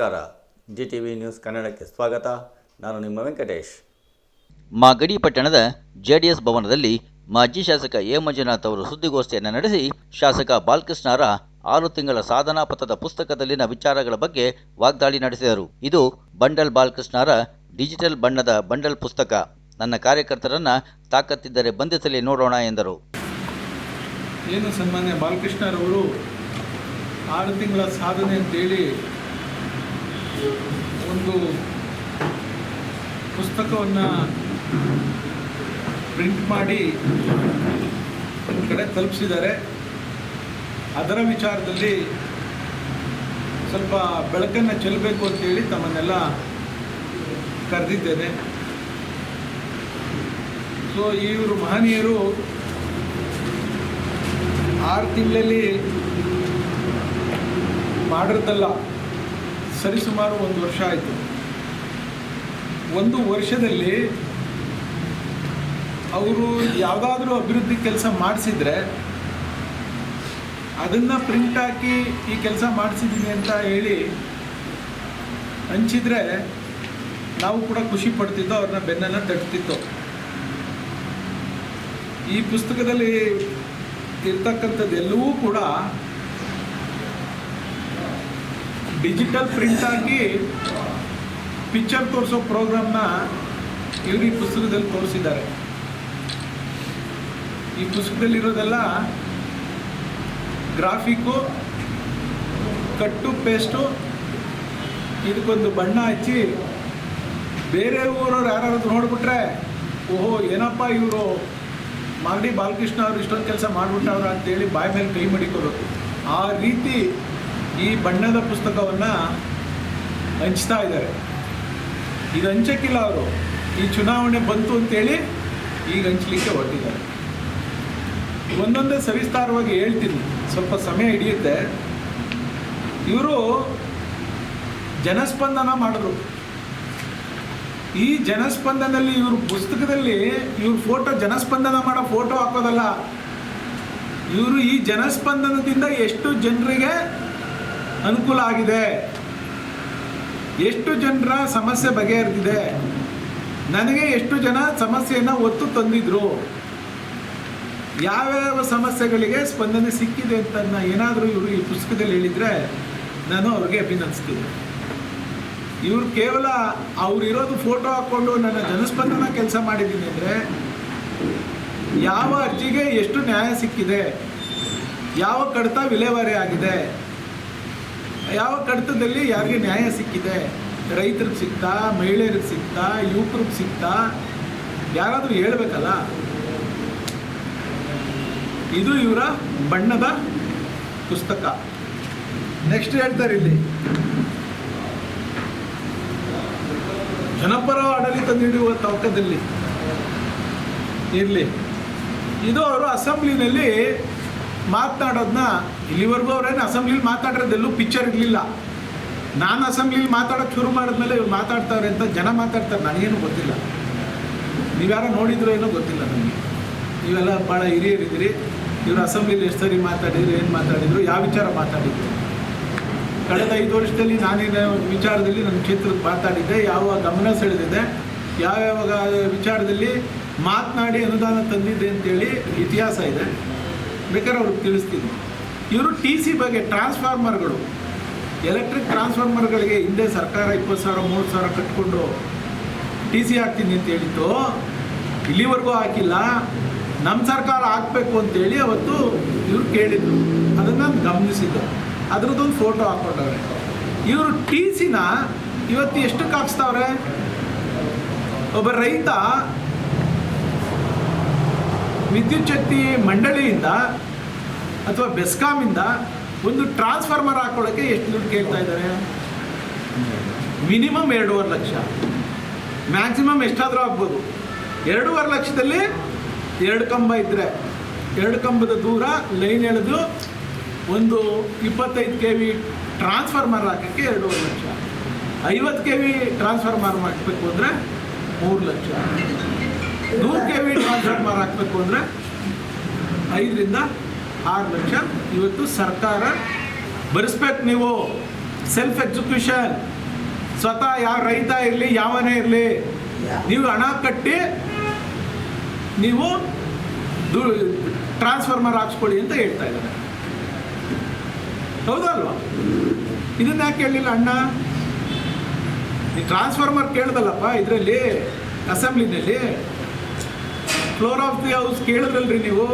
ನಮಸ್ಕಾರ. G T V news ಕನ್ನಡಕ್ಕೆ ಸ್ವಾಗತ. ನಾನು ನಿಮ್ಮ ವೆಂಕಟೇಶ್. ಮಾಗಡಿ ಪಟ್ಟಣದ ಜೆಡಿಎಸ್ ಭವನದಲ್ಲಿ ಮಾಜಿ ಶಾಸಕ ಎ ಮಂಜುನಾಥ್ ಅವರು ಸುದ್ದಿಗೋಷ್ಠಿಯನ್ನು ನಡೆಸಿ ಶಾಸಕ ಬಾಲಕೃಷ್ಣರ ಆರು ತಿಂಗಳ ಸಾಧನಾ ಪಥದ ಪುಸ್ತಕದಲ್ಲಿನ ವಿಚಾರಗಳ ಬಗ್ಗೆ ವಾಗ್ದಾಳಿ ನಡೆಸಿದರು. ಇದು ಬಂಡಲ್ ಬಾಲಕೃಷ್ಣರ ಡಿಜಿಟಲ್ ಬಣ್ಣದ ಬಂಡಲ್ ಪುಸ್ತಕ. ನನ್ನ ಕಾರ್ಯಕರ್ತರನ್ನ ತಾಕತ್ತಿದ್ದರೆ ಬಂಧಿಸಲಿ ನೋಡೋಣ ಎಂದರು. ಏನು ಸನ್ಮಾನ್ಯ ಬಾಲಕೃಷ್ಣರವರು ಆರು ತಿಂಗಳ ಸಾಧನೆ ಅಂತೇಳಿ ಒಂದು ಪುಸ್ತಕವನ್ನು ಪ್ರಿಂಟ್ ಮಾಡಿ ಒಂದು ಕಡೆ ತಲುಪಿಸಿದ್ದಾರೆ. ಅದರ ವಿಚಾರದಲ್ಲಿ ಸ್ವಲ್ಪ ಬೆಳಕನ್ನು ಚೆಲ್ಲಬೇಕು ಅಂತೇಳಿ ತಮ್ಮನ್ನೆಲ್ಲ ಕರೆದಿದ್ದೇನೆ. ಸೊ ಇವರು ಮಹನೀಯರು ಆರು ತಿಂಗಳಲ್ಲಿ ಮಾಡಿರೋದಲ್ಲ ಸರಿಸುಮಾರು ಒಂದು ವರ್ಷ ಆಯಿತು. ಒಂದು ವರ್ಷದಲ್ಲಿ ಅವರು ಯಾವುದಾದ್ರೂ ಅಭಿವೃದ್ಧಿ ಕೆಲಸ ಮಾಡಿಸಿದ್ರೆ ಅದನ್ನು ಪ್ರಿಂಟ್ ಹಾಕಿ ಈ ಕೆಲಸ ಮಾಡಿಸಿದ್ದೀನಿ ಅಂತ ಹೇಳಿ ಹಂಚಿದ್ರೆ ನಾವು ಕೂಡ ಖುಷಿ ಪಡ್ತಿದ್ದೋ ಅವ್ರನ್ನ ಬೆನ್ನನ್ನು ತಟ್ತಿತ್ತು ಈ ಪುಸ್ತಕದಲ್ಲಿ ಇರ್ತಕ್ಕಂಥದ್ದೆಲ್ಲವೂ ಕೂಡ ಡಿಜಿಟಲ್ ಪ್ರಿಂಟ್ ಆಗಿ ಪಿಕ್ಚರ್ ತೋರಿಸೋ ಪ್ರೋಗ್ರಾಮ್ನ ಇವರು ಈ ಪುಸ್ತಕದಲ್ಲಿ ತೋರಿಸಿದ್ದಾರೆ. ಈ ಪುಸ್ತಕದಲ್ಲಿರೋದೆಲ್ಲ ಗ್ರಾಫಿಕ್ಕು, ಕಟ್ಟು, ಪೇಸ್ಟು, ಇದಕ್ಕೊಂದು ಬಣ್ಣ ಹಚ್ಚಿ ಬೇರೆ ಊರವ್ರು ಯಾರಾದ್ರು ನೋಡಿಬಿಟ್ರೆ, ಓಹೋ, ಏನಪ್ಪ ಇವರು? ಮಾಗಡಿ ಬಾಲಕೃಷ್ಣ ಅವರು ಇಷ್ಟೊಂದು ಕೆಲಸ ಮಾಡಿಬಿಟ್ಟವ್ರ ಅಂತೇಳಿ ಬಾಯಿ ಮೇಲೆ ಕೈ ಮಡಿಕೋಬೇಕು ಆ ರೀತಿ ಈ ಬಣ್ಣದ ಪುಸ್ತಕವನ್ನು ಹಂಚ್ತಾ ಇದ್ದಾರೆ. ಇದು ಹಂಚಕ್ಕಿಲ್ಲ ಅವರು. ಈ ಚುನಾವಣೆ ಬಂತು ಅಂತೇಳಿ ಈಗ ಹಂಚಲಿಕ್ಕೆ ಹೊರಟಿದ್ದಾರೆ. ಒಂದೊಂದೇ ಸವಿಸ್ತಾರವಾಗಿ ಹೇಳ್ತೀನಿ. ಸ್ವಲ್ಪ ಸಮಯ ಹಿಡಿಯುತ್ತೆ. ಇವರು ಜನಸ್ಪಂದನ ಮಾಡಿದ್ರು. ಈ ಜನಸ್ಪಂದನಲ್ಲಿ ಇವರು ಪುಸ್ತಕದಲ್ಲಿ ಇವ್ರ ಫೋಟೋ ಜನಸ್ಪಂದನ ಮಾಡೋ ಫೋಟೋ ಹಾಕೋದಲ್ಲ. ಇವರು ಈ ಜನಸ್ಪಂದನದಿಂದ ಎಷ್ಟು ಜನರಿಗೆ ಅನುಕೂಲ ಆಗಿದೆ. ಎಷ್ಟು ಜನರ ಸಮಸ್ಯೆ ಬಗೆಹರಿದಿದೆ? ನನಗೆ ಎಷ್ಟು ಜನ ಸಮಸ್ಯೆಯನ್ನು ಒತ್ತು ತಂದಿದ್ರು? ಯಾವ್ಯಾವ ಸಮಸ್ಯೆಗಳಿಗೆ ಸ್ಪಂದನೆ ಸಿಕ್ಕಿದೆ ಅಂತ ಏನಾದರೂ ಇವರು ಈ ಪುಸ್ತಕದಲ್ಲಿ ಹೇಳಿದರೆ ನಾನು ಅವ್ರಿಗೆ ಅಭಿನಂದಿಸ್ತೀನಿ. ಇವರು ಕೇವಲ ಅವರಿರೋದು ಫೋಟೋ ಹಾಕ್ಕೊಂಡು ನನ್ನ ಜನಸ್ಪಂದನ ಕೆಲಸ ಮಾಡಿದ್ದೀನಿ ಅಂದರೆ ಯಾವ ಅರ್ಜಿಗೆ ಎಷ್ಟು ನ್ಯಾಯ ಸಿಕ್ಕಿದೆ? ಯಾವ ಕಡತ ವಿಲೇವಾರಿ ಆಗಿದೆ? ಯಾವ ಕಡತದಲ್ಲಿ ಯಾರಿಗೆ ನ್ಯಾಯ ಸಿಕ್ಕಿದೆ? ರೈತರಿಗೆ ಸಿಕ್ತಾ, ಮಹಿಳೆಯರಿಗೆ ಸಿಕ್ತಾ, ಯುವಕರಿಗೆ ಸಿಕ್ತಾ? ಯಾರಾದರೂ ಹೇಳಬೇಕಲ್ಲ? ಇದು ಇವರ ಬಣ್ಣದ ಪುಸ್ತಕ. ನೆಕ್ಸ್ಟ್ ಹೇಳ್ತಾರೆ ಇಲ್ಲಿ. ಜನಪರ ಆಡಳಿತ ನೀಡುವ ತವಕದಲ್ಲಿ ಇರಲಿ. ಇದು ಅವರು ಅಸೆಂಬ್ಲಿನಲ್ಲಿ ಮಾತನಾಡೋದನ್ನ ಇಲ್ಲಿವರೆಗೂ ಅವ್ರೇನು ಅಸೆಂಬ್ಲಿಲಿ ಮಾತಾಡಿರೋದೆಲ್ಲೂ ಪಿಕ್ಚರ್ ಇರಲಿಲ್ಲ. ನಾನು ಅಸೆಂಬ್ಲಿಲಿ ಮಾತಾಡೋಕ್ಕೆ ಶುರು ಮಾಡಿದ್ಮೇಲೆ ಇವ್ರು ಮಾತಾಡ್ತಾರೆ ಅಂತ ಜನ ಮಾತಾಡ್ತಾರೆ, ನನಗೇನು ಗೊತ್ತಿಲ್ಲ. ನೀವ್ಯಾರೋ ನೋಡಿದ್ರು ಏನೋ ಗೊತ್ತಿಲ್ಲ ನನಗೆ ನೀವೆಲ್ಲ ಭಾಳ ಹಿರಿಯರಿದ್ದೀರಿ. ಇವರು ಅಸೆಂಬ್ಲಿಲಿ ಎಷ್ಟು ಸರಿ ಮಾತಾಡಿದ್ರು, ಏನು ಮಾತಾಡಿದ್ರು, ಯಾವ ವಿಚಾರ ಮಾತಾಡಿದ್ರು? ಕಳೆದ ಐದು ವರ್ಷದಲ್ಲಿ ನಾನಿನ ವಿಚಾರದಲ್ಲಿ ನನ್ನ ಕ್ಷೇತ್ರಕ್ಕೆ ಮಾತಾಡಿದ್ದೆ. ಯಾವ ಗಮನ ಸೆಳೆದಿದೆ ಯಾವ್ಯಾವ ವಿಚಾರದಲ್ಲಿ ಮಾತನಾಡಿ ಅನುದಾನ ತಂದಿದ್ದೆ ಅಂತೇಳಿ ಇತಿಹಾಸ ಇದೆ. ಬೇಕಾದ್ರೆ ಅವ್ರಿಗೆ ತಿಳಿಸ್ತೀನಿ. ಇವರು ಟಿ ಸಿ ಬಗ್ಗೆ ಟ್ರಾನ್ಸ್ಫಾರ್ಮರ್ಗಳು ಎಲೆಕ್ಟ್ರಿಕ್ ಟ್ರಾನ್ಸ್ಫಾರ್ಮರ್ಗಳಿಗೆ ಹಿಂದೆ ಸರ್ಕಾರ ಇಪ್ಪತ್ತು ಸಾವಿರ ಮೂರು ಸಾವಿರ ಕಟ್ಕೊಂಡು ಟಿ ಸಿ ಹಾಕ್ತೀನಿ ಅಂತ ಹೇಳಿತ್ತು. ಇಲ್ಲಿವರೆಗೂ ಹಾಕಿಲ್ಲ. ನಮ್ಮ ಸರ್ಕಾರ ಹಾಕಬೇಕು ಅಂತೇಳಿ ಅವತ್ತು ಇವರು ಕೇಳಿದ್ರು. ಅದನ್ನು ನಾನು ಗಮನಿಸಿದ್ದು. ಅದ್ರದ್ದೊಂದು ಫೋಟೋ ಹಾಕ್ಕೊಂಡವ್ರೆ ಇವರು ಟಿ ಸಿನ ಇವತ್ತು ಎಷ್ಟಕ್ಕೆ ಹಾಕ್ಸ್ತಾವ್ರೆ ಒಬ್ಬ ರೈತ ವಿದ್ಯುಚ್ಛಕ್ತಿ ಮಂಡಳಿಯಿಂದ ಅಥವಾ ಬೆಸ್ಕಾಮಿಂದ ಒಂದು ಟ್ರಾನ್ಸ್ಫಾರ್ಮರ್ ಹಾಕೊಳ್ಳೋಕ್ಕೆ ಎಷ್ಟು ದುಡ್ಡು ಕೇಳ್ತಾ ಇದ್ದಾರೆ? ಮಿನಿಮಮ್ ಎರಡೂವರೆ ಲಕ್ಷ. ಮ್ಯಾಕ್ಸಿಮಮ್ ಎಷ್ಟಾದರೂ ಆಗ್ಬೋದು. ಎರಡೂವರೆ ಲಕ್ಷದಲ್ಲಿ ಎರಡು ಕಂಬ ಇದ್ದರೆ ಎರಡು ಕಂಬದ ದೂರ ಲೈನ್ ಎಳೆದು ಒಂದು ಇಪ್ಪತ್ತೈದು ಕೆ ವಿ ಟ್ರಾನ್ಸ್ಫಾರ್ಮರ್ ಹಾಕೋಕ್ಕೆ ಎರಡೂವರೆ ಲಕ್ಷ. ಐವತ್ತು ಕೆ ವಿ ಟ್ರಾನ್ಸ್ಫಾರ್ಮರ್ ಹಾಕಬೇಕು ಅಂದರೆ ಮೂರು ಲಕ್ಷ. ನೂರು ಕೆ ವಿ ಟ್ರಾನ್ಸ್ಫಾರ್ಮರ್ ಹಾಕಬೇಕು ಅಂದರೆ ಐದರಿಂದ ಆರು ಲಕ್ಷ. ಇವತ್ತು ಸರ್ಕಾರ ಭರಿಸ್ಬೇಕು ನೀವು. ಸೆಲ್ಫ್ ಎಕ್ಸಿಕ್ಯೂಷನ್ ಸ್ವತಃ ಯಾವ ರೈತ ಇರಲಿ, ಯಾವನೇ ಇರಲಿ, ನೀವು ಹಣ ಕಟ್ಟಿ ನೀವು ಟ್ರಾನ್ಸ್ಫಾರ್ಮರ್ ಹಾಕ್ಸ್ಕೊಳ್ಳಿ ಅಂತ ಹೇಳ್ತಾ ಇದ್ದಾರೆ. ಹೌದಲ್ವಾ ಇದನ್ನ ಯಾಕೆ ಕೇಳಲಿಲ್ಲ ಅಣ್ಣ? ಈ ಟ್ರಾನ್ಸ್ಫಾರ್ಮರ್ ಕೇಳ್ದಲ್ಲಪ್ಪ, ಇದರಲ್ಲಿ ಅಸೆಂಬ್ಲಿನಲ್ಲಿ ಫ್ಲೋರ್ ಆಫ್ ದಿ ಹೌಸ್ ಕೇಳಿದ್ರಲ್ರಿ ನೀವು?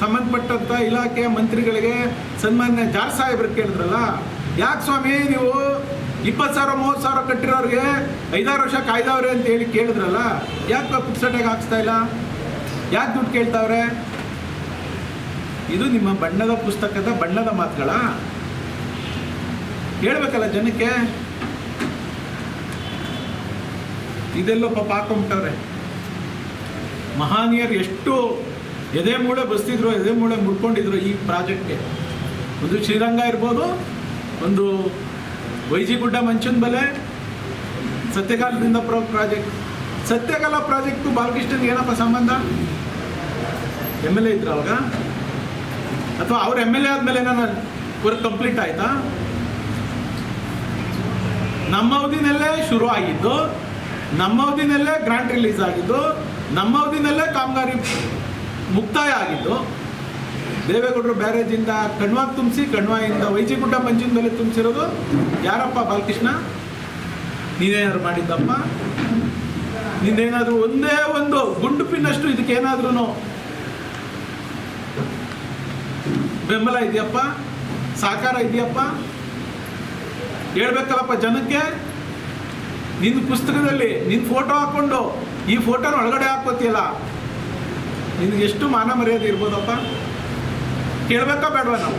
ಸಂಬಂಧಪಟ್ಟಂತ ಇಲಾಖೆ ಮಂತ್ರಿಗಳಿಗೆ ಸನ್ಮಾನ್ಯ ಜಾರ್ ಸಾಹೇಬ್ರಿಗೆ ಕೇಳಿದ್ರಲ್ಲ? ಯಾಕೆ ಸ್ವಾಮಿ ನೀವು ಇಪ್ಪತ್ತು ಸಾವಿರ, ಮೂವತ್ತು ಸಾವಿರ ಕಟ್ಟಿರೋರಿಗೆ ಐದಾರು ವರ್ಷ ಕಾಯ್ದವ್ರೆ ಅಂತ ಹೇಳಿ ಕೇಳಿದ್ರಲ್ಲ? ಯಾಕೆ ಪುಕ್ಸಟೆಗೆ ಹಾಕ್ಸ್ತಾ ಇಲ್ಲ? ಯಾಕೆ ದುಡ್ಡು ಕೇಳ್ತಾವ್ರೆ? ಇದು ನಿಮ್ಮ ಬಣ್ಣದ ಪುಸ್ತಕದ ಬಣ್ಣದ ಮಾತುಗಳ? ಹೇಳ್ಬೇಕಲ್ಲ ಜನಕ್ಕೆ? ಇದೆಲ್ಲೋ ಪಾಪ ಮಹಾನೀಯರು ಎಷ್ಟು ಎದೆ ಮೂಳೆ ಬಸ್ತಿದ್ರು, ಎದೆ ಮೂಳೆ ಮುಡ್ಕೊಂಡಿದ್ರು ಈ ಪ್ರಾಜೆಕ್ಟ್ಗೆ. ಒಂದು ಶ್ರೀರಂಗ ಇರ್ಬೋದು, ಒಂದು ವೈಜಿಗುಡ್ಡ ಮಂಚನ ಬಲೆ, ಸತ್ಯಕಾಲದಿಂದ ಪ್ರೋ ಪ್ರಾಜೆಕ್ಟ್. ಸತ್ಯಕಾಲ ಪ್ರಾಜೆಕ್ಟು ಬಾಲಕೃಷ್ಣನ್ಗೆ ಏನಪ್ಪ ಸಂಬಂಧ? ಎಂ ಎಲ್ ಎ ಇದ್ರು ಅವಾಗ ಅಥವಾ ಅವ್ರ ಎಂ ಎಲ್ ಎ ಆದಮೇಲೆ ನಾನು ವರ್ಕ್ ಕಂಪ್ಲೀಟ್ ಆಯ್ತಾ? ನಮ್ಮ ಅವಧಿನಲ್ಲೇ ಶುರು ಆಗಿದ್ದು ನಮ್ಮ ಅವಧಿನಲ್ಲೇ ಗ್ರಾಂಟ್ ರಿಲೀಸ್ ಆಗಿದ್ದು ನಮ್ಮ ಅವಧಿನಲ್ಲೇ ಕಾಮಗಾರಿ ಮುಕ್ತಾಯ ಆಗಿದ್ದು, ದೇವೇಗೌಡರು ಬ್ಯಾರೇಜಿಂದ ಕಣ್ವಾಗ್ ತುಂಬಿಸಿ, ಕಣ್ವಾಯಿಂದ ವೈಜಿಗುಡ್ಡ ಮಂಜಿನ ಮೇಲೆ ತುಂಬಿಸಿರೋದು ಯಾರಪ್ಪ ಬಾಲಕೃಷ್ಣ? ನೀನೇನಾದ್ರು ಮಾಡಿದ್ದಪ್ಪ? ನಿನ್ನೇನಾದ್ರೂ ಒಂದೇ ಒಂದು ಗುಂಡು ಪಿನ್ನಷ್ಟು ಇದಕ್ಕೇನಾದ್ರೂ ಬೆಂಬಲ ಇದೆಯಪ್ಪ? ಸಹಕಾರ ಇದೆಯಪ್ಪ? ಹೇಳ್ಬೇಕಲ್ಲಪ್ಪ ಜನಕ್ಕೆ? ನಿನ್ನ ಪುಸ್ತಕದಲ್ಲಿ ನಿನ್ನ ಫೋಟೋ ಹಾಕ್ಕೊಂಡು ಈ ಫೋಟೋನ ಒಳಗಡೆ ಹಾಕೋತಿಯಲ್ಲ ನಿನಗೆ ಎಷ್ಟು ಮಾನ ಮರ್ಯಾದೆ ಇರ್ಬೋದಪ್ಪ? ಕೇಳಬೇಕಾ ಬೇಡವಾ ನಾವು?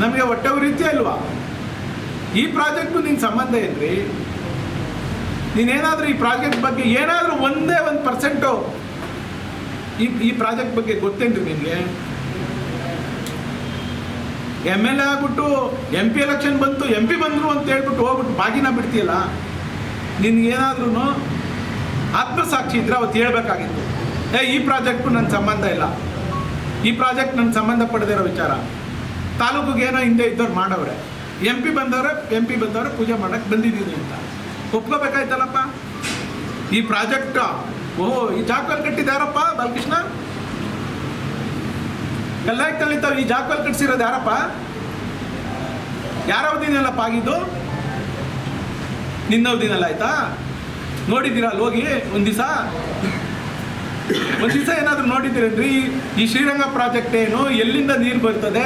ನಮಗೆ ಹೊಟ್ಟೆ ರೀತಿ ಅಲ್ವಾ? ಈ ಪ್ರಾಜೆಕ್ಟು ನಿನ್ನ ಸಂಬಂಧ ಏನ್ರಿ ನೀನೇನಾದರೂ ಈ ಪ್ರಾಜೆಕ್ಟ್ ಬಗ್ಗೆ ಏನಾದರೂ ಒಂದೇ ಒಂದು ಪರ್ಸೆಂಟು ಈ ಈ ಪ್ರಾಜೆಕ್ಟ್ ಬಗ್ಗೆ ಗೊತ್ತೇನ್ರಿ ನಿಮಗೆ ಎಂ ಎಲ್ ಎ ಆಗ್ಬಿಟ್ಟು ಎಂ ಪಿ ಎಲೆಕ್ಷನ್ ಬಂತು ಎಂ ಪಿ ಬಂದರು ಅಂತ ಹೇಳ್ಬಿಟ್ಟು ಹೋಗ್ಬಿಟ್ಟು ಬಾಗಿನ ಬಿಡ್ತೀಯಲ್ಲ? ನಿನ್ಗೇನಾದ್ರೂ ಆತ್ಮಸಾಕ್ಷಿ ಇದ್ರೆ ಅವತ್ತು ಹೇಳಬೇಕಾಗಿತ್ತು. ಏ, ಈ ಪ್ರಾಜೆಕ್ಟು ನನ್ನ ಸಂಬಂಧ ಇಲ್ಲ. ಈ ಪ್ರಾಜೆಕ್ಟ್ ನನ್ನ ಸಂಬಂಧ ಪಡೆದಿರೋ ವಿಚಾರ. ತಾಲೂಕಿಗೆ ಏನೋ ಹಿಂದೆ ಇದ್ದವ್ರು ಮಾಡವ್ರೆ. ಎಂ ಪಿ ಬಂದವ್ರೆ, ಎಂ ಪಿ ಬಂದವ್ರೆ ಪೂಜೆ ಮಾಡೋಕ್ಕೆ ಬಂದಿದ್ದೀನಿ ಅಂತ. ಒಪ್ಕೋಬೇಕಾಯ್ತಲ್ಲಪ್ಪ? ಈ ಪ್ರಾಜೆಕ್ಟ್, ಓಹೋ, ಈ ಜಾಕಲ್ಲಿ ಕಟ್ಟಿದ್ದಾರಪ್ಪ ಬಾಲಕೃಷ್ಣ? ಎಲ್ಲ ಕಲಿತಾವ್ ಈ ಜಾಕಲ್ಲಿ ಕಟ್ಸಿರೋದು ಯಾರಪ್ಪ? ಯಾರ ಅವಧಿನಲ್ಲಪ್ಪ ಆಗಿದ್ದು? ನಿನ್ನ ಅವಧಿನಲ್ಲ ಆಯ್ತಾ? ನೋಡಿದ್ದೀರಾ? ಅಲ್ಲಿ ಹೋಗಿ ಒಂದು ದಿವಸ? ಒಂದು ದಿವಸ ಏನಾದರೂ ನೋಡಿದ್ದೀರೇನ್ರಿ? ಈ ಶ್ರೀರಂಗ ಪ್ರಾಜೆಕ್ಟ್ ಏನು? ಎಲ್ಲಿಂದ ನೀರು ಬರ್ತದೆ?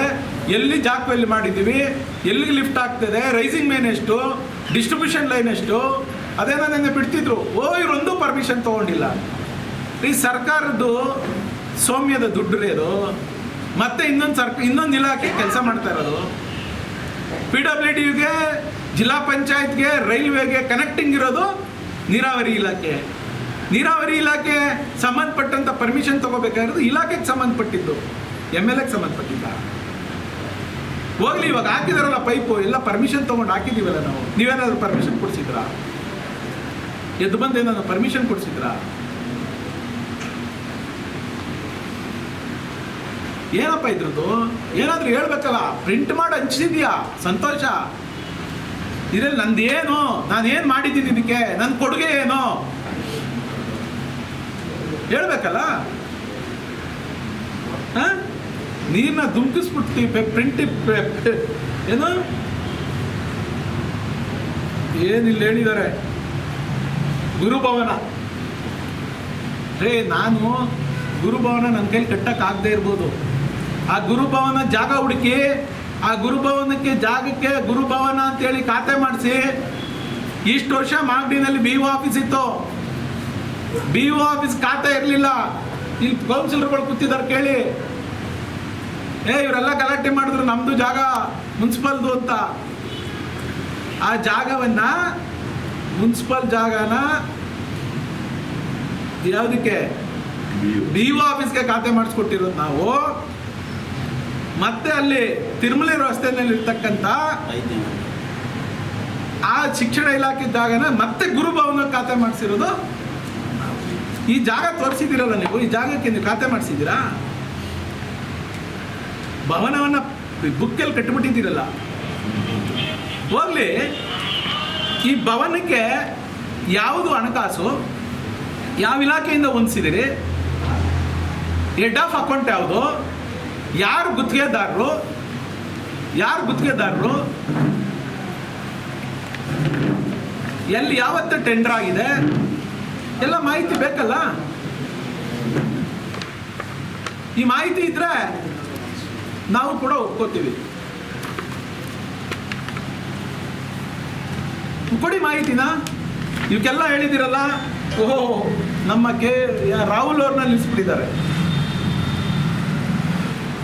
ಎಲ್ಲಿ ಜಾಕ್ವೆಲ್ಲಿ ಮಾಡಿದ್ದೀವಿ? ಎಲ್ಲಿ ಲಿಫ್ಟ್ ಆಗ್ತದೆ? ರೈಸಿಂಗ್ ಮೇನ್ ಎಷ್ಟು? ಡಿಸ್ಟ್ರಿಬ್ಯೂಷನ್ ಲೈನ್ ಎಷ್ಟು? ಅದೇನೋ ನನಗೆ ಬಿಡ್ತಿದ್ರು. ಓ ಇವರೊಂದು ಪರ್ಮಿಷನ್ ತೊಗೊಂಡಿಲ್ಲ. ಈ ಸರ್ಕಾರದ್ದು ಸೌಮ್ಯದ ದುಡ್ಡು ರೀ ಅದು. ಮತ್ತೆ ಇನ್ನೊಂದು ಸರ್ಕ, ಇನ್ನೊಂದು ಇಲಾಖೆ ಕೆಲಸ ಮಾಡ್ತಾ ಇರೋದು. ಪಿ ಡಬ್ಲ್ಯೂ ಡಿಗೆ ಜಿಲ್ಲಾ ಪಂಚಾಯತ್ಗೆ, ರೈಲ್ವೆಗೆ ಕನೆಕ್ಟಿಂಗ್ ಇರೋದು ನೀರಾವರಿ ಇಲಾಖೆ. ನೀರಾವರಿ ಇಲಾಖೆ ಸಂಬಂಧಪಟ್ಟಂತ ಪರ್ಮಿಷನ್ ತಗೋಬೇಕಾಗಿರೋದು ಇಲಾಖೆಗೆ ಸಂಬಂಧಪಟ್ಟಿದ್ದು. ಎಂ ಎಲ್ ಎಗೆ ಸಂಬಂಧಪಟ್ಟಿದ್ದ. ಹೋಗ್ಲಿ, ಇವಾಗ ಹಾಕಿದಾರಲ್ಲ ಪೈಪು ಎಲ್ಲ ಪರ್ಮಿಷನ್ ತೊಗೊಂಡು ಹಾಕಿದೀವಲ್ಲ ನಾವು. ನೀವೇನಾದ್ರೂ ಪರ್ಮಿಷನ್ ಕೊಡಿಸಿದ್ರಾ? ಎದ್ದು ಬಂದು ಏನಾದ್ರು ಪರ್ಮಿಷನ್ ಕೊಡಿಸಿದ್ರಾ? ಏನಪ್ಪ ಇದ್ರದ್ದು? ಏನಾದರೂ ಹೇಳ್ಬೇಕಲ್ಲ. ಪ್ರಿಂಟ್ ಮಾಡಿ ಹಂಚಿದ್ಯಾ ಸಂತೋಷ. ಇದ್ರಲ್ಲಿ ನಾನು ಏನು ಮಾಡಿದ್ದೀನಿ ಇದಕ್ಕೆ ನನ್ನ ಕೊಡುಗೆ ಏನು? ಹೇಳ್ಬೇಕಲ್ಲ? ನೀರನ್ನ ನೀರ್ನ ಧುಮ್ಕಿಸ್ಬಿಡ್ತೀವಿ ಪ್ರಿಂಟ್ ಏನು? ಏನಿಲ್ಲ ಹೇಳಿದ್ದಾರೆ ಗುರುಭವನ. ರೇ ನಾನು ಗುರುಭವನ ನನ್ನ ಕೈಲಿ ಕಟ್ಟಕ್ಕಾಗದೇ ಇರ್ಬೋದು. ಆ ಗುರುಭವನ ಜಾಗ ಹುಡುಕಿ ಆ ಗುರುಭವನಕ್ಕೆ ಜಾಗಕ್ಕೆ ಗುರುಭವನ ಅಂತೇಳಿ ಖಾತೆ ಮಾಡಿಸಿ ಇಷ್ಟು ವರ್ಷ ಮಾಗಡಿನಲ್ಲಿ ಬಿ ಒ ಆಫೀಸ್ ಇತ್ತು. ಬಿ ಒ ಆಫೀಸ್ ಖಾತೆ ಇರಲಿಲ್ಲ. ಇಲ್ಲಿ ಕೌನ್ಸಿಲರ್ಗಳು ಕೂತಿದ್ದಾರೆ ಕೇಳಿ. ಏ ಇವರೆಲ್ಲ ಗಲಾಟೆ ಮಾಡಿದ್ರು ನಮ್ದು ಜಾಗ ಮುನ್ಸಿಪಲ್ದು ಅಂತ. ಆ ಜಾಗವನ್ನ ಮುನ್ಸಿಪಲ್ ಜಾಗನ ಯಾವುದಕ್ಕೆ? ಬಿ ಒ ಆಫೀಸ್ಗೆ ಖಾತೆ ಮಾಡಿಸ್ಕೊಟ್ಟಿರೋದು ನಾವು. ಮತ್ತೆ ಅಲ್ಲಿ ತಿರುಮಲೆ ರಸ್ತೆಯಲ್ಲಿ ಇರ್ತಕ್ಕಂಥ ಆ ಶಿಕ್ಷಣ ಇಲಾಖೆ ಇದ್ದಾಗ ಮತ್ತೆ ಗುರುಭವನ ಖಾತೆ ಮಾಡಿಸಿರೋದು? ಈ ಜಾಗ ತೋರಿಸಿದಿರಲ್ಲ ನೀವು? ಈ ಜಾಗಕ್ಕೆ ನೀವು ಖಾತೆ ಮಾಡಿಸಿದ್ದೀರಾ? ಭವನವನ್ನ ಬುಕ್ಕಲ್ಲಿ ಕಟ್ಟಿಬಿಟ್ಟಿದ್ದೀರಲ್ಲ ಹೋಗ್ಲಿ. ಈ ಭವನಕ್ಕೆ ಯಾವುದು ಹಣಕಾಸು? ಯಾವ ಇಲಾಖೆಯಿಂದ ಹೊಂದಿಸಿದಿರಿ ಹೆಡ್ ಆಫ್ ಅಕೌಂಟ್ ಯಾವುದು? ಯಾರು ಗುತ್ತಿಗೆದಾರರು? ಯಾರು ಗುತ್ತಿಗೆದಾರರು? ಎಲ್ಲಿ ಯಾವತ್ತು ಟೆಂಡರ್ ಆಗಿದೆ? ಎಲ್ಲ ಮಾಹಿತಿ ಬೇಕಲ್ಲ? ಈ ಮಾಹಿತಿ ಇದ್ರೆ ನಾವು ಕೂಡ ಒಪ್ಕೋತೀವಿ. ಕೊಡಿ ಮಾಹಿತಿನ ಇವಕ್ಕೆಲ್ಲ ಹೇಳಿದಿರಲ್ಲ? ಓಹೋ, ನಮ್ಮ ಕೆ, ರಾಹುಲ್ ಅವ್ರನ್ನ ನಿಲ್ಲಿಸ್ಬಿಟ್ಟಿದ್ದಾರೆ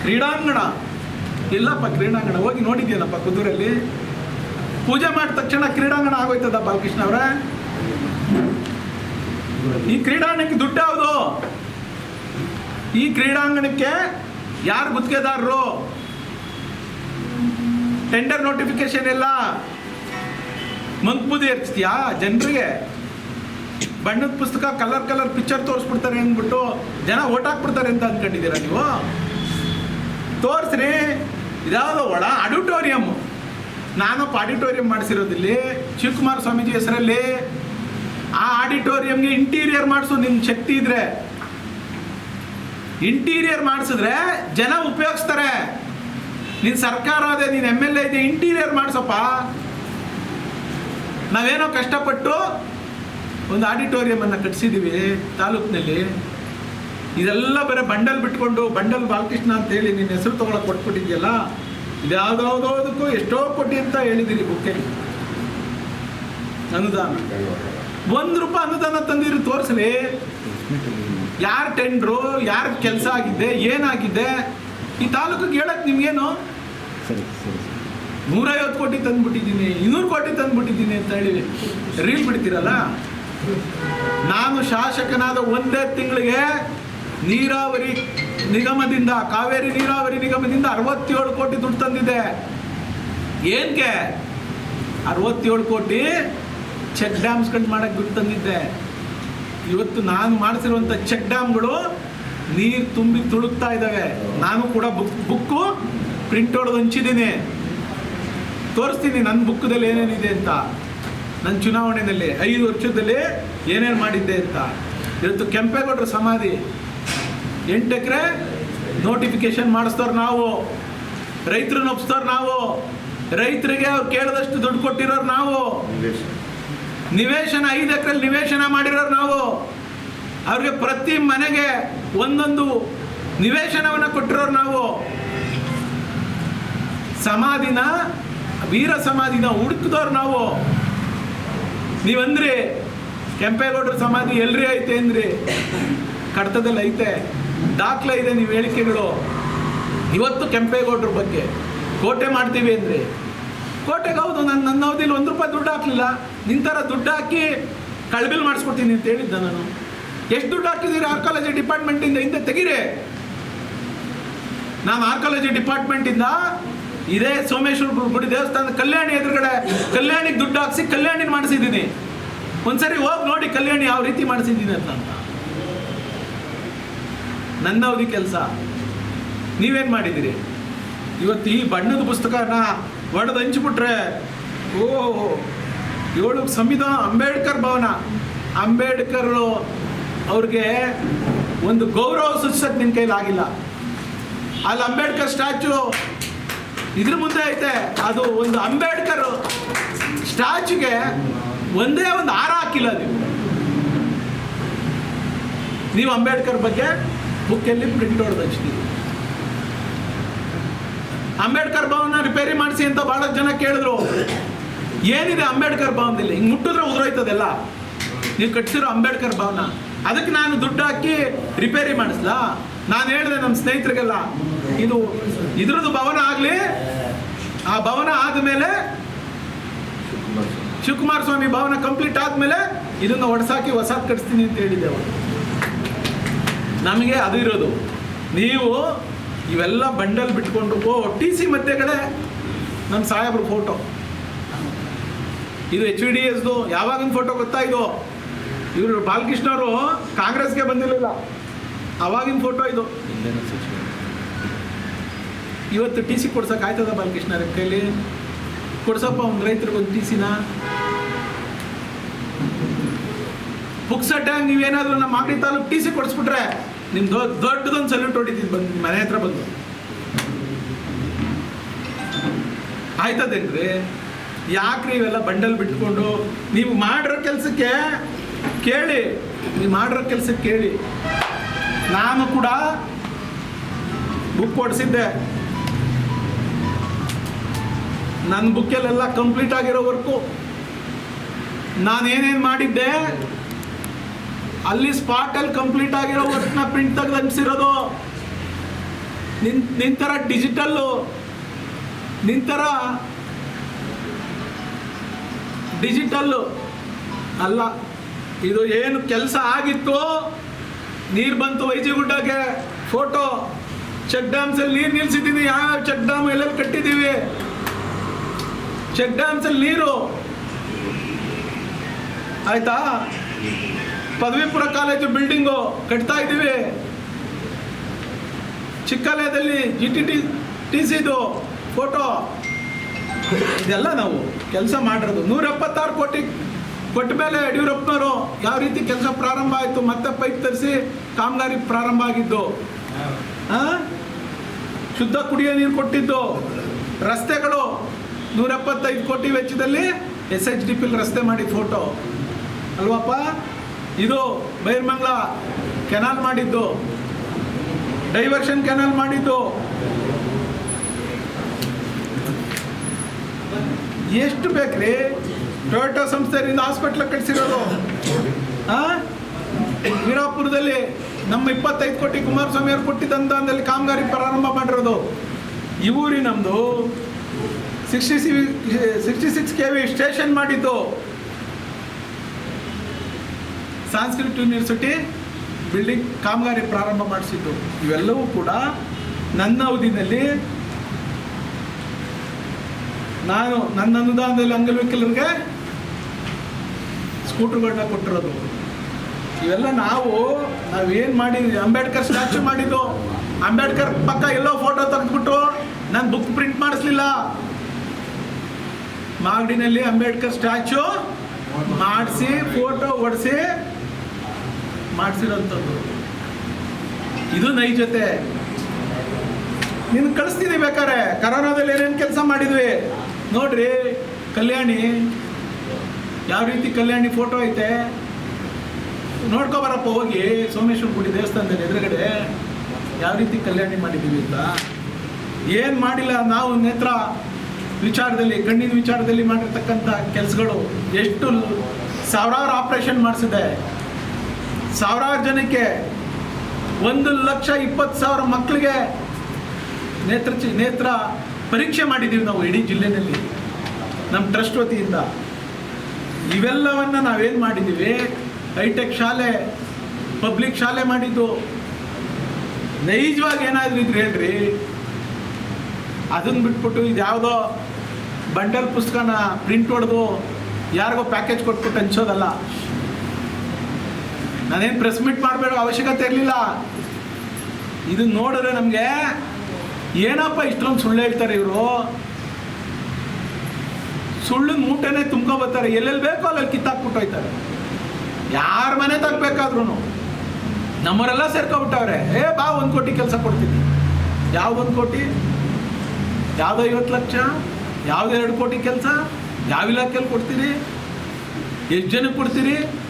ಕ್ರೀಡಾಂಗಣ. ಇಲ್ಲಪ್ಪ, ಕ್ರೀಡಾಂಗಣ. ಹೋಗಿ ನೋಡಿದ್ದೀನಪ್ಪ ಕುದೂರಲ್ಲಿ ಪೂಜೆ ಮಾಡಿದ ತಕ್ಷಣ ಕ್ರೀಡಾಂಗಣ ಆಗೋಯ್ತದ ಬಾಲಕೃಷ್ಣ ಅವರ? ಈ ಕ್ರೀಡಾಂಗಣಕ್ಕೆ ದುಡ್ಡು ಯಾವುದು? ಈ ಕ್ರೀಡಾಂಗಣಕ್ಕೆ ಯಾರು ಗುತ್ತಿಗೆದಾರರು? ಟೆಂಡರ್ ನೋಟಿಫಿಕೇಶನ್ ಎಲ್ಲ? ಮಂಕ್ಬುದಿ ಇರ್ತಿದ್ಯಾ ಜನರಿಗೆ? ಬಣ್ಣದ ಪುಸ್ತಕ ಕಲರ್ ಕಲರ್ ಪಿಕ್ಚರ್ ತೋರಿಸ್ಬಿಡ್ತಾರೆ ಅಂದ್ಬಿಟ್ಟು ಜನ ಓಟ್ ಹಾಕ್ಬಿಡ್ತಾರೆ ಅಂತ ಅಂದ್ಕೊಂಡಿದ್ದೀರಾ ನೀವು? ತೋರಿಸ್ರಿ. ಇದ್ಯಾವುದೋ ಒಳ ಆಡಿಟೋರಿಯಮ್ ನಾನೊಬ್ಬ ಆಡಿಟೋರಿಯಂ ಮಾಡಿಸಿರೋದಿಲ್ಲಿ, ಶಿವಕುಮಾರ ಸ್ವಾಮೀಜಿ ಹೆಸರಲ್ಲಿ ಆ ಆಡಿಟೋರಿಯಂಗೆ ಇಂಟೀರಿಯರ್ ಮಾಡಿಸೋ ನಿಮ್ಮ ಶಕ್ತಿ ಇದ್ರೆ. ಇಂಟೀರಿಯರ್ ಮಾಡಿಸಿದ್ರೆ ಜನ ಉಪಯೋಗಿಸ್ತಾರೆ. ನೀನು ಸರ್ಕಾರ ಅದೇ, ನೀನು ಎಂ ಎಲ್ ಎ ಇದೆ, ಇಂಟೀರಿಯರ್ ಮಾಡಿಸಪ್ಪ. ನಾವೇನೋ ಕಷ್ಟಪಟ್ಟು ಒಂದು ಆಡಿಟೋರಿಯಮನ್ನು ಕಟ್ಟಿಸಿದ್ದೀವಿ ತಾಲೂಕಿನಲ್ಲಿ. ಇದೆಲ್ಲ ಬರೀ ಬಂಡಲ್ ಬಿಟ್ಕೊಂಡು ಬಂಡಲ್ ಬಾಲಕೃಷ್ಣ ಅಂತ ಹೇಳಿ ನಿನ್ನ ಹೆಸರು ತೊಗೊಳಕ್ಕೆ ಕೊಟ್ಬಿಟ್ಟಿದ್ಯಲ್ಲ? ಇದ್ಯಾವುದೋದಕ್ಕೂ ಎಷ್ಟೋ ಕೋಟಿ ಅಂತ ಹೇಳಿದ್ದೀರಿ ಬುಕ್ಕಲ್ಲಿ ಅನುದಾನ. ಒಂದು ರೂಪಾಯಿ ಅನುದಾನ ತಂದಿರಿ ತೋರಿಸ್ಲಿ? ಯಾರು ಟೆಂಡ್ರು ಯಾರ ಕೆಲಸ ಆಗಿದ್ದೆ ಏನಾಗಿದೆ? ಈ ತಾಲೂಕಿಗೆ ಹೇಳಕ್ ನಿಮ್ಗೇನು? ನೂರೈವತ್ತು ಕೋಟಿ ತಂದ್ಬಿಟ್ಟಿದ್ದೀನಿ ಇನ್ನೂರು ಕೋಟಿ ತಂದ್ಬಿಟ್ಟಿದ್ದೀನಿ ಅಂತ ಹೇಳಿ ರೀಲ್ ಬಿಡ್ತೀರಲ್ಲ? ನಾನು ಶಾಸಕನಾದ ಒಂದೇ ತಿಂಗಳಿಗೆ ನೀರಾವರಿ ನಿಗಮದಿಂದ, ಕಾವೇರಿ ನೀರಾವರಿ ನಿಗಮದಿಂದ ಅರವತ್ತೇಳು ಕೋಟಿ ದುಡ್ಡು ತಂದಿದೆ. ಏನಕ್ಕೆ ಅರವತ್ತೇಳು ಕೋಟಿ ಚೆಕ್ ಡ್ಯಾಮ್ಸ್ ಕಂಡು ಮಾಡಕ್ಕೆ ದುಡ್ಡು ತಂದಿದ್ದೆ. ಇವತ್ತು ನಾನು ಮಾಡಿಸಿರುವಂಥ ಚೆಕ್ ಡ್ಯಾಮ್ಗಳು ನೀರು ತುಂಬಿ ತುಳುಕ್ತಾ ಇದ್ದಾವೆ ನಾನು ಕೂಡ ಬುಕ್, ಬುಕ್ಕು ಪ್ರಿಂಟ್ ಹೊಡೆದು ಹಂಚಿದ್ದೀನಿ. ತೋರಿಸ್ತೀನಿ ನನ್ನ ಬುಕ್ಕದಲ್ಲಿ ಏನೇನಿದೆ ಅಂತ. ನನ್ನ ಚುನಾವಣೆಯಲ್ಲಿ ಐದು ವರ್ಷದಲ್ಲಿ ಏನೇನು ಮಾಡಿದ್ದೆ ಅಂತ. ಇವತ್ತು ಕೆಂಪೇಗೌಡರ ಸಮಾಧಿ. ಎಂಟು ಎಕರೆ ನೋಟಿಫಿಕೇಶನ್ ಮಾಡಿಸ್ತವ್ರು ನಾವು. ರೈತರನ್ನ ಒಪ್ಸ್ತವ್ರು ನಾವು. ರೈತರಿಗೆ ಅವ್ರು ಕೇಳಿದಷ್ಟು ದುಡ್ಡು ಕೊಟ್ಟಿರೋರು ನಾವು. ನಿವೇಶನ ಐದು ಎಕರೆ ನಿವೇಶನ ಮಾಡಿರೋರು ನಾವು. ಅವ್ರಿಗೆ ಪ್ರತಿ ಮನೆಗೆ ಒಂದೊಂದು ನಿವೇಶನವನ್ನು ಕೊಟ್ಟಿರೋರು ನಾವು. ಸಮಾಧಿನ, ವೀರ ಸಮಾಧಿನ ಹುಡುಕಿದವ್ರು ನಾವು. ನೀವಂದ್ರಿ ಕೆಂಪೇಗೌಡರ ಸಮಾಧಿ ಎಲ್ರಿ ಐತೆ ಅಂದ್ರಿ. ಕಡತದಲ್ಲಿ ಐತೆ. ದಾಖಲೆ ಇದೆ, ನೀವು ಹೇಳಿಕೆಗಳು ಇವತ್ತು ಕೆಂಪೇಗೌಡರ ಬಗ್ಗೆ ಕೋಟೆ ಮಾಡ್ತೀವಿ ಅಂದರೆ. ಕೋಟೆಗೆ ಹೌದು, ನಾನು ನನ್ನ ಅವಧಿಯಲ್ಲಿ ಒಂದು ರೂಪಾಯಿ ದುಡ್ಡು ಹಾಕಲಿಲ್ಲ. ನಿನ್ನ ಥರ ದುಡ್ಡು ಹಾಕಿ ಕಳ್ಬಿಲ್ ಮಾಡಿಸ್ಕೊಡ್ತೀನಿ ಅಂತ ಹೇಳಿದ್ದ ನಾನು. ಎಷ್ಟು ದುಡ್ಡು ಹಾಕಿದ್ದೀರಿ? ಆರ್ಕಾಲಜಿ ಡಿಪಾರ್ಟ್ಮೆಂಟಿಂದ ಹಿಂದೆ ತೆಗೀರಿ. ನಾನು ಆರ್ಕಾಲಜಿ ಡಿಪಾರ್ಟ್ಮೆಂಟಿಂದ ಇದೇ ಸೋಮೇಶ್ವರ ಗುಡಿ ದೇವಸ್ಥಾನದ ಕಲ್ಯಾಣಿ ಎದುರುಗಡೆ ಕಲ್ಯಾಣಿಗೆ ದುಡ್ಡು ಹಾಕಿಸಿ ಕಲ್ಯಾಣಿನ ಮಾಡಿಸಿದ್ದೀನಿ. ಒಂದ್ಸರಿ ಹೋಗಿ ನೋಡಿ ಕಲ್ಯಾಣಿ ಯಾವ ರೀತಿ ಮಾಡಿಸಿದ್ದೀನಿ ಅಂತ. ನನ್ನ ಅವಧಿ ಕೆಲಸ. ನೀವೇನು ಮಾಡಿದ್ದೀರಿ? ಇವತ್ತು ಈ ಬಣ್ಣದ ಪುಸ್ತಕನ ಒಡೆದು ಹಂಚಿಬಿಟ್ರೆ ಓ ಏಳು ಸಂವಿಧಾನ ಅಂಬೇಡ್ಕರ್ ಭವನ. ಅಂಬೇಡ್ಕರ್ ಅವ್ರಿಗೆ ಒಂದು ಗೌರವ ಸೂಚಿಸೋಕೆ ನಿನ್ನ ಕೈಲಿ ಆಗಿಲ್ಲ. ಅಲ್ಲಿ ಅಂಬೇಡ್ಕರ್ ಸ್ಟ್ಯಾಚು ಇದ್ರ ಮುಂದೆ ಐತೆ. ಅದು ಒಂದು ಅಂಬೇಡ್ಕರ್ ಸ್ಟ್ಯಾಚುಗೆ ಒಂದೇ ಒಂದು ಹಾರ ಹಾಕಿಲ್ಲ ನೀವು. ನೀವು ಅಂಬೇಡ್ಕರ್ ಬಗ್ಗೆ ಬುಕ್ಕಲ್ಲಿ ಪ್ರಿಂಟ್ ಹೊಡೆದು ಅಂಬೇಡ್ಕರ್ ಭವನ ರಿಪೇರಿ ಮಾಡಿಸಿ ಅಂತ ಬಹಳ ಜನ ಕೇಳಿದ್ರು. ಏನಿದೆ ಅಂಬೇಡ್ಕರ್ ಭವನದಲ್ಲಿ? ಹಿಂಗೆ ಮುಟ್ಟಿದ್ರೆ ಉದುರೋಯ್ತದೆಲ್ಲ? ನೀವು ಕಟ್ಸಿರೋ ಅಂಬೇಡ್ಕರ್ ಭವನ. ಅದಕ್ಕೆ ನಾನು ದುಡ್ಡು ಹಾಕಿ ರಿಪೇರಿ ಮಾಡಿಸ್ಲಾ? ನಾನು ಹೇಳಿದೆ ನಮ್ಮ ಸ್ನೇಹಿತರಿಗೆಲ್ಲ, ಇದು ಇದ್ರದ್ದು ಭವನ ಆಗಲಿ, ಆ ಭವನ ಆದಮೇಲೆ ಶಿವಕುಮಾರ ಸ್ವಾಮಿ ಭವನ ಕಂಪ್ಲೀಟ್ ಆದಮೇಲೆ ಇದನ್ನು ಒಡ್ಸಾಕಿ ಹೊಸಾದ್ ಕಟ್ಸ್ತೀನಿ ಅಂತ ಹೇಳಿದ್ದೆ ಅವಾಗ ನಮಗೆ ಅದು ಇರೋದು. ನೀವು ಇವೆಲ್ಲ ಬಂಡಲ್ ಬಿಟ್ಕೊಂಡು ಓ ಟಿ ಸಿ ಮಧ್ಯೆಗಡೆ ನಮ್ಮ ಸಾಹೇಬ್ರ ಫೋಟೋ ಇದು ಎಚ್ ಡಿ ಎಸ್ದು ಯಾವಾಗಿನ ಫೋಟೋ ಗೊತ್ತಾ ಇದು? ಇವರು ಬಾಲಕೃಷ್ಣ ಅವರು ಕಾಂಗ್ರೆಸ್ಗೆ ಬಂದಿರಲಿಲ್ಲ. ಅವಾಗಿನ ಫೋಟೋ ಇದು. ಇವತ್ತು ಟಿ ಸಿ ಕೊಡ್ಸಕ್ಕೆ ಆಯ್ತದ ಬಾಲಕೃಷ್ಣ ಕೈಲಿ? ಕೊಡ್ಸಪ್ಪ ಒಂದು ರೈತರಿಗೆ ಒಂದು ಟಿ ಸಿನ ನೀವು ನೀವೇನಾದರೂ ನಮ್ಮ ಮಾಗಡಿ ತಾಲೂಕು ಟಿ ಸಿ ಕೊಡಿಸ್ಬಿಟ್ರೆ. ನಿಮ್ ದೊಡ್ಡ ದೊಡ್ಡದೊಂದು ಸಲ್ಯೂಟ್ ಹೊಡಿತೀನಿ, ಬಂದು ನಿಮ್ ಮನೆ ಹತ್ರ ಬಂದು. ಆಯ್ತದೇನ್ರಿ? ಯಾಕ್ರಿ ಇವೆಲ್ಲ ಬಂಡಲ್ ಬಿಟ್ಕೊಂಡು? ನೀವು ಮಾಡಿರೋ ಕೆಲಸಕ್ಕೆ ಕೇಳಿ. ನೀವು ಮಾಡಿರೋ ಕೆಲಸಕ್ಕೆ ಕೇಳಿ. ನಾನು ಕೂಡ ಬುಕ್ ಕೊಡಿಸಿದ್ದೆ. ನನ್ನ ಬುಕ್ಕಲ್ಲೆಲ್ಲ ಕಂಪ್ಲೀಟ್ ಆಗಿರೋ ವರ್ಕು. ನಾನೇನೇನು ಮಾಡಿದ್ದೆ? ಅಲ್ಲಿ ಸ್ಪಾಟಲ್ಲಿ ಕಂಪ್ಲೀಟ್ ಆಗಿರೋ ವರ್ಕ್ನ ಪ್ರಿಂಟ್ ತೆಗೆದು ಅನ್ಸಿರೋದು ನಿನ್ ನಿಂತರ ಡಿಜಿಟಲ್ಲು ನಿನ್ ಥರ ಡಿಜಿಟಲ್ಲು ಅಲ್ಲ. ಇದು ಏನು ಕೆಲಸ ಆಗಿತ್ತು, ನೀರು ಬಂತು ವೈಜಿಗುಡ್ಡಕ್ಕೆ. ಫೋಟೋ ಚೆಕ್ ಡ್ಯಾಮ್ಸಲ್ಲಿ ನೀರು ನಿಲ್ಸಿದ್ದೀನಿ. ಯಾವ ಚೆಕ್ ಡ್ಯಾಮ್ ಎಲ್ಲೆಲ್ಲಿ ಕಟ್ಟಿದ್ದೀವಿ? ಚೆಕ್ ಡ್ಯಾಮ್ಸಲ್ಲಿ ನೀರು. ಆಯ್ತಾ? ಪದವಿಪುರ ಕಾಲೇಜು ಬಿಲ್ಡಿಂಗು ಕಟ್ತಾ ಇದ್ದೀವಿ. ಚಿಕ್ಕಾಲಯದಲ್ಲಿ ಜಿ ಟಿ ಟಿ ಟಿ ಸಿದು ಫೋಟೋ ಇದೆಲ್ಲ ನಾವು ಕೆಲಸ ಮಾಡಿರೋದು. ನೂರೆಪ್ಪತ್ತಾರು ಕೋಟಿ ಕೊಟ್ಟ ಮೇಲೆ ಯಡಿಯೂರಪ್ಪನವರು ಯಾವ ರೀತಿ ಕೆಲಸ ಪ್ರಾರಂಭ ಆಯಿತು, ಮತ್ತೆ ಪೈಪ್ ತರಿಸಿ ಕಾಮಗಾರಿ ಪ್ರಾರಂಭ ಆಗಿದ್ದು? ಶುದ್ಧ ಕುಡಿಯೋ ನೀರು ಕೊಟ್ಟಿದ್ದು. ರಸ್ತೆಗಳು ನೂರ ಎಪ್ಪತ್ತೈದು ಕೋಟಿ ವೆಚ್ಚದಲ್ಲಿ ಎಸ್ ಎಚ್ ಡಿ ಪಿಲ್ ರಸ್ತೆ ಮಾಡಿ ಫೋಟೋ ಅಲ್ವಪ್ಪ? ಇದು ಬೈರ್ಮಂಗ್ಲ ಕೆನಾಲ್ ಮಾಡಿದ್ದು. ಡೈವರ್ಷನ್ ಕೆನಾಲ್ ಮಾಡಿದ್ದು. ಎಷ್ಟು ಬೇಕ್ರಿ? ಟೊಯೋಟೋ ಸಂಸ್ಥೆಯಿಂದ ಹಾಸ್ಪಿಟ್ಲ್ ಕಟ್ಸಿರೋದು ಹಾಂ ವೀರಾಪುರದಲ್ಲಿ ನಮ್ಮ ಇಪ್ಪತ್ತೈದು ಕೋಟಿ ಕುಮಾರಸ್ವಾಮಿ ಅವರು ಕೊಟ್ಟಿದ್ದಂತ ಅಂದಲ್ಲಿ ಕಾಮಗಾರಿ ಪ್ರಾರಂಭ ಮಾಡಿರೋದು. ಊರಿ ನಮ್ಮದು sixty C sixty six K V station ಮಾಡಿದ್ದು. ಸಾಂಸ್ಕೃತಿಕ ಯೂನಿವರ್ಸಿಟಿ ಬಿಲ್ಡಿಂಗ್ ಕಾಮಗಾರಿ ಪ್ರಾರಂಭ ಮಾಡಿಸಿದ್ದು. ಇವೆಲ್ಲವೂ ಕೂಡ ನನ್ನ ಅವಧಿನಲ್ಲಿ ನಾನು ನನ್ನ ಅನುದಾನದಲ್ಲಿ ಅಂಗವಿಕಲರಿಗೆ ಸ್ಕೂಟರ್ಗಳನ್ನ ಕೊಟ್ಟಿರೋದು. ಇವೆಲ್ಲ ನಾವು ನಾವೇನು ಮಾಡಿದ್ವಿ? ಅಂಬೇಡ್ಕರ್ ಸ್ಟ್ಯಾಚು ಮಾಡಿದ್ದು. ಅಂಬೇಡ್ಕರ್ ಪಕ್ಕ ಎಲ್ಲೋ ಫೋಟೋ ತೆಗೆದ್ಬಿಟ್ಟು ನಾನು ಬುಕ್ ಪ್ರಿಂಟ್ ಮಾಡಿಸ್ಲಿಲ್ಲ. ಮಾಗಡಿನಲ್ಲಿ ಅಂಬೇಡ್ಕರ್ ಸ್ಟ್ಯಾಚು ಮಾಡಿಸಿ ಫೋಟೋ ಹೊಡೆಸಿ ಮಾಡಿಸಿರೋಂಥದ್ದು. ಇದು ನೈಜತೆ ನಿನ್ ಕಳಿಸ್ತೀನಿ ಬೇಕಾರೆ ಕರೋನಾದಲ್ಲಿ ಏನೇನು ಕೆಲಸ ಮಾಡಿದ್ವಿ? ನೋಡ್ರಿ, ಕಲ್ಯಾಣಿ. ಯಾವ ರೀತಿ ಕಲ್ಯಾಣಿ ಫೋಟೋ ಐತೆ? ನೋಡ್ಕೊ ಬರಪ್ಪ ಹೋಗಿ. ಸೋಮೇಶ್ವರ ಗುಡಿ ದೇವಸ್ಥಾನದಲ್ಲಿ ಎದುರುಗಡೆ ಯಾವ ರೀತಿ ಕಲ್ಯಾಣಿ ಮಾಡಿದ್ದೀವಿ ಅಂತ. ಏನು ಮಾಡಿಲ್ಲ ನಾವು ನೇತ್ರ ವಿಚಾರದಲ್ಲಿ ಕಣ್ಣಿನ ವಿಚಾರದಲ್ಲಿ ಮಾಡಿರ್ತಕ್ಕಂಥ ಕೆಲಸಗಳು ಎಷ್ಟು ಸಾವಿರಾರು ಆಪ್ರೇಷನ್ ಮಾಡಿಸಿದೆ. ಸಾವಿರಾರು ಜನಕ್ಕೆ ಒಂದು ಲಕ್ಷ ಇಪ್ಪತ್ತು ಸಾವಿರ ಮಕ್ಕಳಿಗೆ ನೇತ್ರ ನೇತ್ರ ಪರೀಕ್ಷೆ ಮಾಡಿದ್ದೀವಿ ನಾವು ಇಡೀ ಜಿಲ್ಲೆಯಲ್ಲಿ, ನಮ್ಮ ಟ್ರಸ್ಟ್ ವತಿಯಿಂದ. ಇವೆಲ್ಲವನ್ನು ನಾವೇನು ಮಾಡಿದ್ದೀವಿ? ಹೈಟೆಕ್ ಶಾಲೆ, ಪಬ್ಲಿಕ್ ಶಾಲೆ ಮಾಡಿದ್ದು. ನೈಜವಾಗಿ ಏನಾದರೂ ಇದ್ರೆ ಹೇಳ್ರಿ. ಅದನ್ನ ಬಿಟ್ಬಿಟ್ಟು ಇದು ಯಾವುದೋ ಬಂಡಲ್ ಪುಸ್ತಕನ ಪ್ರಿಂಟ್ ಹೊಡೆದು ಯಾರಿಗೋ ಪ್ಯಾಕೇಜ್ ಕೊಟ್ಬಿಟ್ಟು ಹಂಚೋದಲ್ಲ. ನಾನೇನು ಪ್ರೆಸ್ ಮೀಟ್ ಮಾಡಬೇಡ ಅವಶ್ಯಕತೆ ಇರಲಿಲ್ಲ. ಇದನ್ನ ನೋಡಿದ್ರೆ ನಮಗೆ ಏನಪ್ಪ ಇಷ್ಟೊಂದು ಸುಳ್ಳು ಹೇಳ್ತಾರೆ ಇವರು? ಸುಳ್ಳು ಮೂಟೆನೇ ತುಂಬ್ಕೊ ಬರ್ತಾರೆ. ಎಲ್ಲೆಲ್ಲಿ ಬೇಕೋ ಅಲ್ಲಲ್ಲಿ ಕಿತ್ತಾಕ್ಬಿಟ್ಟು ಹೋಯ್ತಾರೆ. ಯಾರ ಮನೆ ತಗಬೇಕಾದ್ರೂ ನಮ್ಮವರೆಲ್ಲ ಸೇರ್ಕೊಬಿಟ್ಟವ್ರೆ. ಏ, ಬಾ, ಒಂದು ಕೋಟಿ ಕೆಲಸ ಕೊಡ್ತೀನಿ. ಯಾವ್ದೊಂದು ಕೋಟಿ? ಯಾವ್ದು ಐವತ್ತು ಲಕ್ಷ? ಯಾವ್ದು ಎರಡು ಕೋಟಿ ಕೆಲಸ? ಯಾವ ಇಲಾಖೆಯಲ್ಲಿ ಕೊಡ್ತೀರಿ? ಎಷ್ಟು ಜನಕ್ಕೆ ಕೊಡ್ತೀರಿ?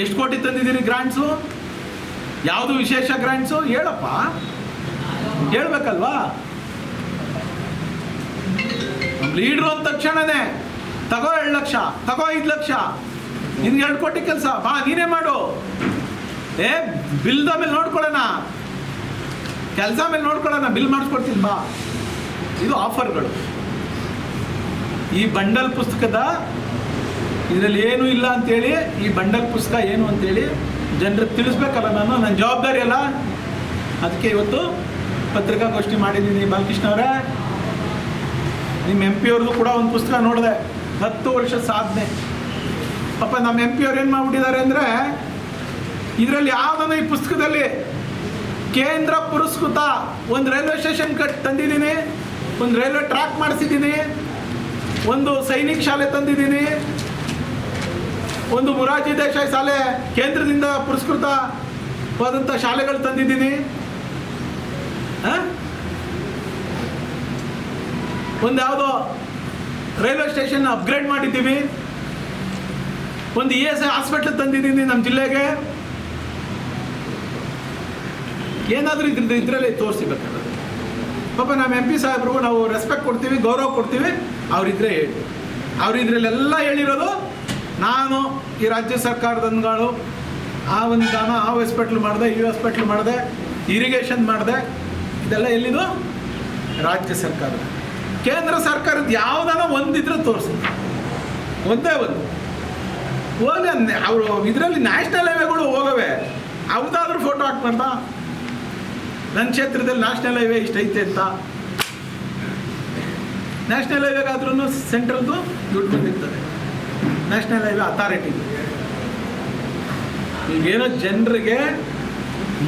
ಎಷ್ಟು ಕೋಟಿ ತಂದಿದ್ದೀರಿ ಗ್ರಾಂಟ್ಸು ಯಾವುದು ವಿಶೇಷ ಗ್ರಾಂಟ್ಸು ಹೇಳಪ್ಪ. ಹೇಳ್ಬೇಕಲ್ವಾ? ಲೀಡ್ರು ಅಂದ ತಕ್ಷಣನೇ, ತಗೋ ಎರಡು ಲಕ್ಷ, ತಗೋ ಐದು ಲಕ್ಷ. ನಿನ್ಗೆ ಎರಡು ಕೋಟಿ ಕೆಲಸ. ಬಾ, ನೀನೇ ಮಾಡು. ಏ ಬಿಲ್ದ ಮೇಲೆ ನೋಡ್ಕೊಳ್ಳೋಣ. ಕೆಲಸ ಮೇಲೆ ನೋಡ್ಕೊಳ್ಳೋಣ ಬಿಲ್ ಮಾಡಿಸ್ಕೊಡ್ತೀನಿ, ಬಾ. ಇದು ಆಫರ್ಗಳು ಈ ಬಂಡಲ್ ಪುಸ್ತಕದ ಇದರಲ್ಲಿ ಏನೂ ಇಲ್ಲ ಅಂತೇಳಿ, ಈ ಬಂಡಲ್ ಪುಸ್ತಕ ಏನು ಅಂತೇಳಿ ಜನರಿಗೆ ತಿಳಿಸ್ಬೇಕಲ್ಲ ನಾನು, ನನ್ನ ಜವಾಬ್ದಾರಿ ಅಲ್ಲ. ಅದಕ್ಕೆ ಇವತ್ತು ಪತ್ರಿಕಾಗೋಷ್ಠಿ ಮಾಡಿದ್ದೀನಿ ಬಾಲಕೃಷ್ಣ ಅವರೇ. ನಿಮ್ಮ ಎಂ ಪಿ ಅವ್ರದ್ದು ಕೂಡ ಒಂದು ಪುಸ್ತಕ ನೋಡಿದೆ, ಹತ್ತು ವರ್ಷ ಸಾಧನೆ. ಪಾಪ ನಮ್ಮ ಎಂ ಪಿ ಅವ್ರು ಏನು ಮಾಡಿಬಿಟ್ಟಿದ್ದಾರೆ ಅಂದರೆ, ಇದರಲ್ಲಿ ಯಾವುದನ್ನು ಈ ಪುಸ್ತಕದಲ್ಲಿ ಕೇಂದ್ರ ಪುರಸ್ಕೃತ ಒಂದು ರೈಲ್ವೆ ಸ್ಟೇಷನ್ ಕಟ್ ತಂದಿದ್ದೀನಿ, ಒಂದು ರೈಲ್ವೆ ಟ್ರ್ಯಾಕ್ ಮಾಡಿಸಿದ್ದೀನಿ, ಒಂದು ಸೈನಿಕ್ ಶಾಲೆ ತಂದಿದ್ದೀನಿ ಒಂದು ಮುರಾದಿ ದೇಸಾಯಿ ಶಾಲೆ ಕೇಂದ್ರದಿಂದ ಪುರಸ್ಕೃತವಾದಂಥ ಶಾಲೆಗಳು ತಂದಿದ್ದೀನಿ? ಒಂದು ಯಾವುದೋ ರೈಲ್ವೆ ಸ್ಟೇಷನ್ ಅಪ್ಗ್ರೇಡ್ ಮಾಡಿದ್ದೀವಿ. ಒಂದು ಇ ಎಸ್ ಐ ಹಾಸ್ಪಿಟ್ಲ್ ತಂದಿದ್ದೀನಿ ನಮ್ಮ ಜಿಲ್ಲೆಗೆ. ಏನಾದರೂ ಇದ್ರಿಂದ ಇದರಲ್ಲಿ ತೋರಿಸಿಬೇಕು ಪಾಪ ನಮ್ಮ ಎಂ ಪಿ ಸಾಹೇಬ್ರಿಗೂ ನಾವು ರೆಸ್ಪೆಕ್ಟ್ ಕೊಡ್ತೀವಿ, ಗೌರವ ಕೊಡ್ತೀವಿ. ಅವರಿದ್ರೆ ಹೇಳಿ. ಅವ್ರು ಇದ್ರಲ್ಲೆಲ್ಲ ಹೇಳಿರೋದು ನಾನು ಈ ರಾಜ್ಯ ಸರ್ಕಾರದನ್ಗಳು ಆ ಒಂದು ದಾನ, ಆ ಹಾಸ್ಪಿಟ್ಲ್ ಮಾಡಿದೆ, ಈ ಹಾಸ್ಪಿಟ್ಲ್ ಮಾಡಿದೆ ಇರಿಗೇಷನ್ ಮಾಡಿದೆ, ಇದೆಲ್ಲ ಎಲ್ಲಿದು? ರಾಜ್ಯ ಸರ್ಕಾರ ಕೇಂದ್ರ ಸರ್ಕಾರದ ಯಾವ್ದಾನ ಒಂದಿದ್ರೆ ತೋರಿಸ ಒಂದೇ ಒಂದು. ಹೋಗ್ಲಿ ಅವರು ಇದರಲ್ಲಿ ನ್ಯಾಷನಲ್ ಹೈವೇಗಳು ಹೋಗವೆ. ಅವ್ದಾದ್ರೂ ಫೋಟೋ ಹಾಕ್ಬಾರ್ದಾ? ನನ್ನ ಕ್ಷೇತ್ರದಲ್ಲಿ ನ್ಯಾಷನಲ್ ಹೈವೇ ಇಷ್ಟ ಐತೆ ಅಂತ. ನ್ಯಾಷನಲ್ ಹೈವೇಗಾದ್ರೂ ಸೆಂಟ್ರಲ್ದು ದುಡ್ಡು ಬಂದಿರ್ತದೆ. ನ್ಯಾಷನಲ್ ಹೈವೇ ಅಥಾರಿಟಿ ಈಗೇನೋ ಜನರಿಗೆ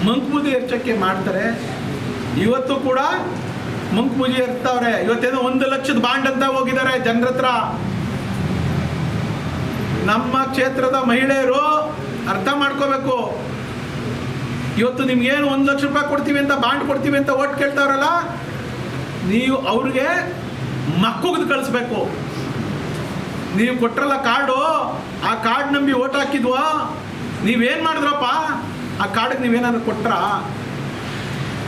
ಮಂಕ್ಮುದಿ ಎರ್ಚಕ್ಕೆ ಮಾಡ್ತಾರೆ. ಇವತ್ತು ಕೂಡ ಮಂಕ್ಮುದಿ ಇರ್ತಾವ್ರೆ ಇವತ್ತೇನೋ ಒಂದು ಲಕ್ಷದ ಬಾಂಡ್ ಅಂತ ಹೋಗಿದ್ದಾರೆ ಜನರ ಹತ್ರ ನಮ್ಮ ಕ್ಷೇತ್ರದ ಮಹಿಳೆಯರು ಅರ್ಥ ಮಾಡ್ಕೋಬೇಕು. ಇವತ್ತು ನಿಮ್ಗೇನು ಒಂದು ಲಕ್ಷ ರೂಪಾಯಿ ಕೊಡ್ತೀವಿ ಅಂತ, ಬಾಂಡ್ ಕೊಡ್ತೀವಿ ಅಂತ ಓಟ್ ಕೇಳ್ತಾವ್ರಲ್ಲ, ನೀವು ಅವ್ರಿಗೆ ಮಕ್ಕುಗ್ದು ಕಳಿಸ್ಬೇಕು. ನೀವು ಕೊಟ್ರಲ್ಲ ಕಾರ್ಡು? ಆ ಕಾರ್ಡ್ ನಂಬಿ ಓಟ್ ಹಾಕಿದ್ವಾ? ನೀವೇನು ಮಾಡಿದ್ರಪ್ಪ? ಆ ಕಾರ್ಡಿಗೆ ನೀವೇನಾದ್ರು ಕೊಟ್ರ?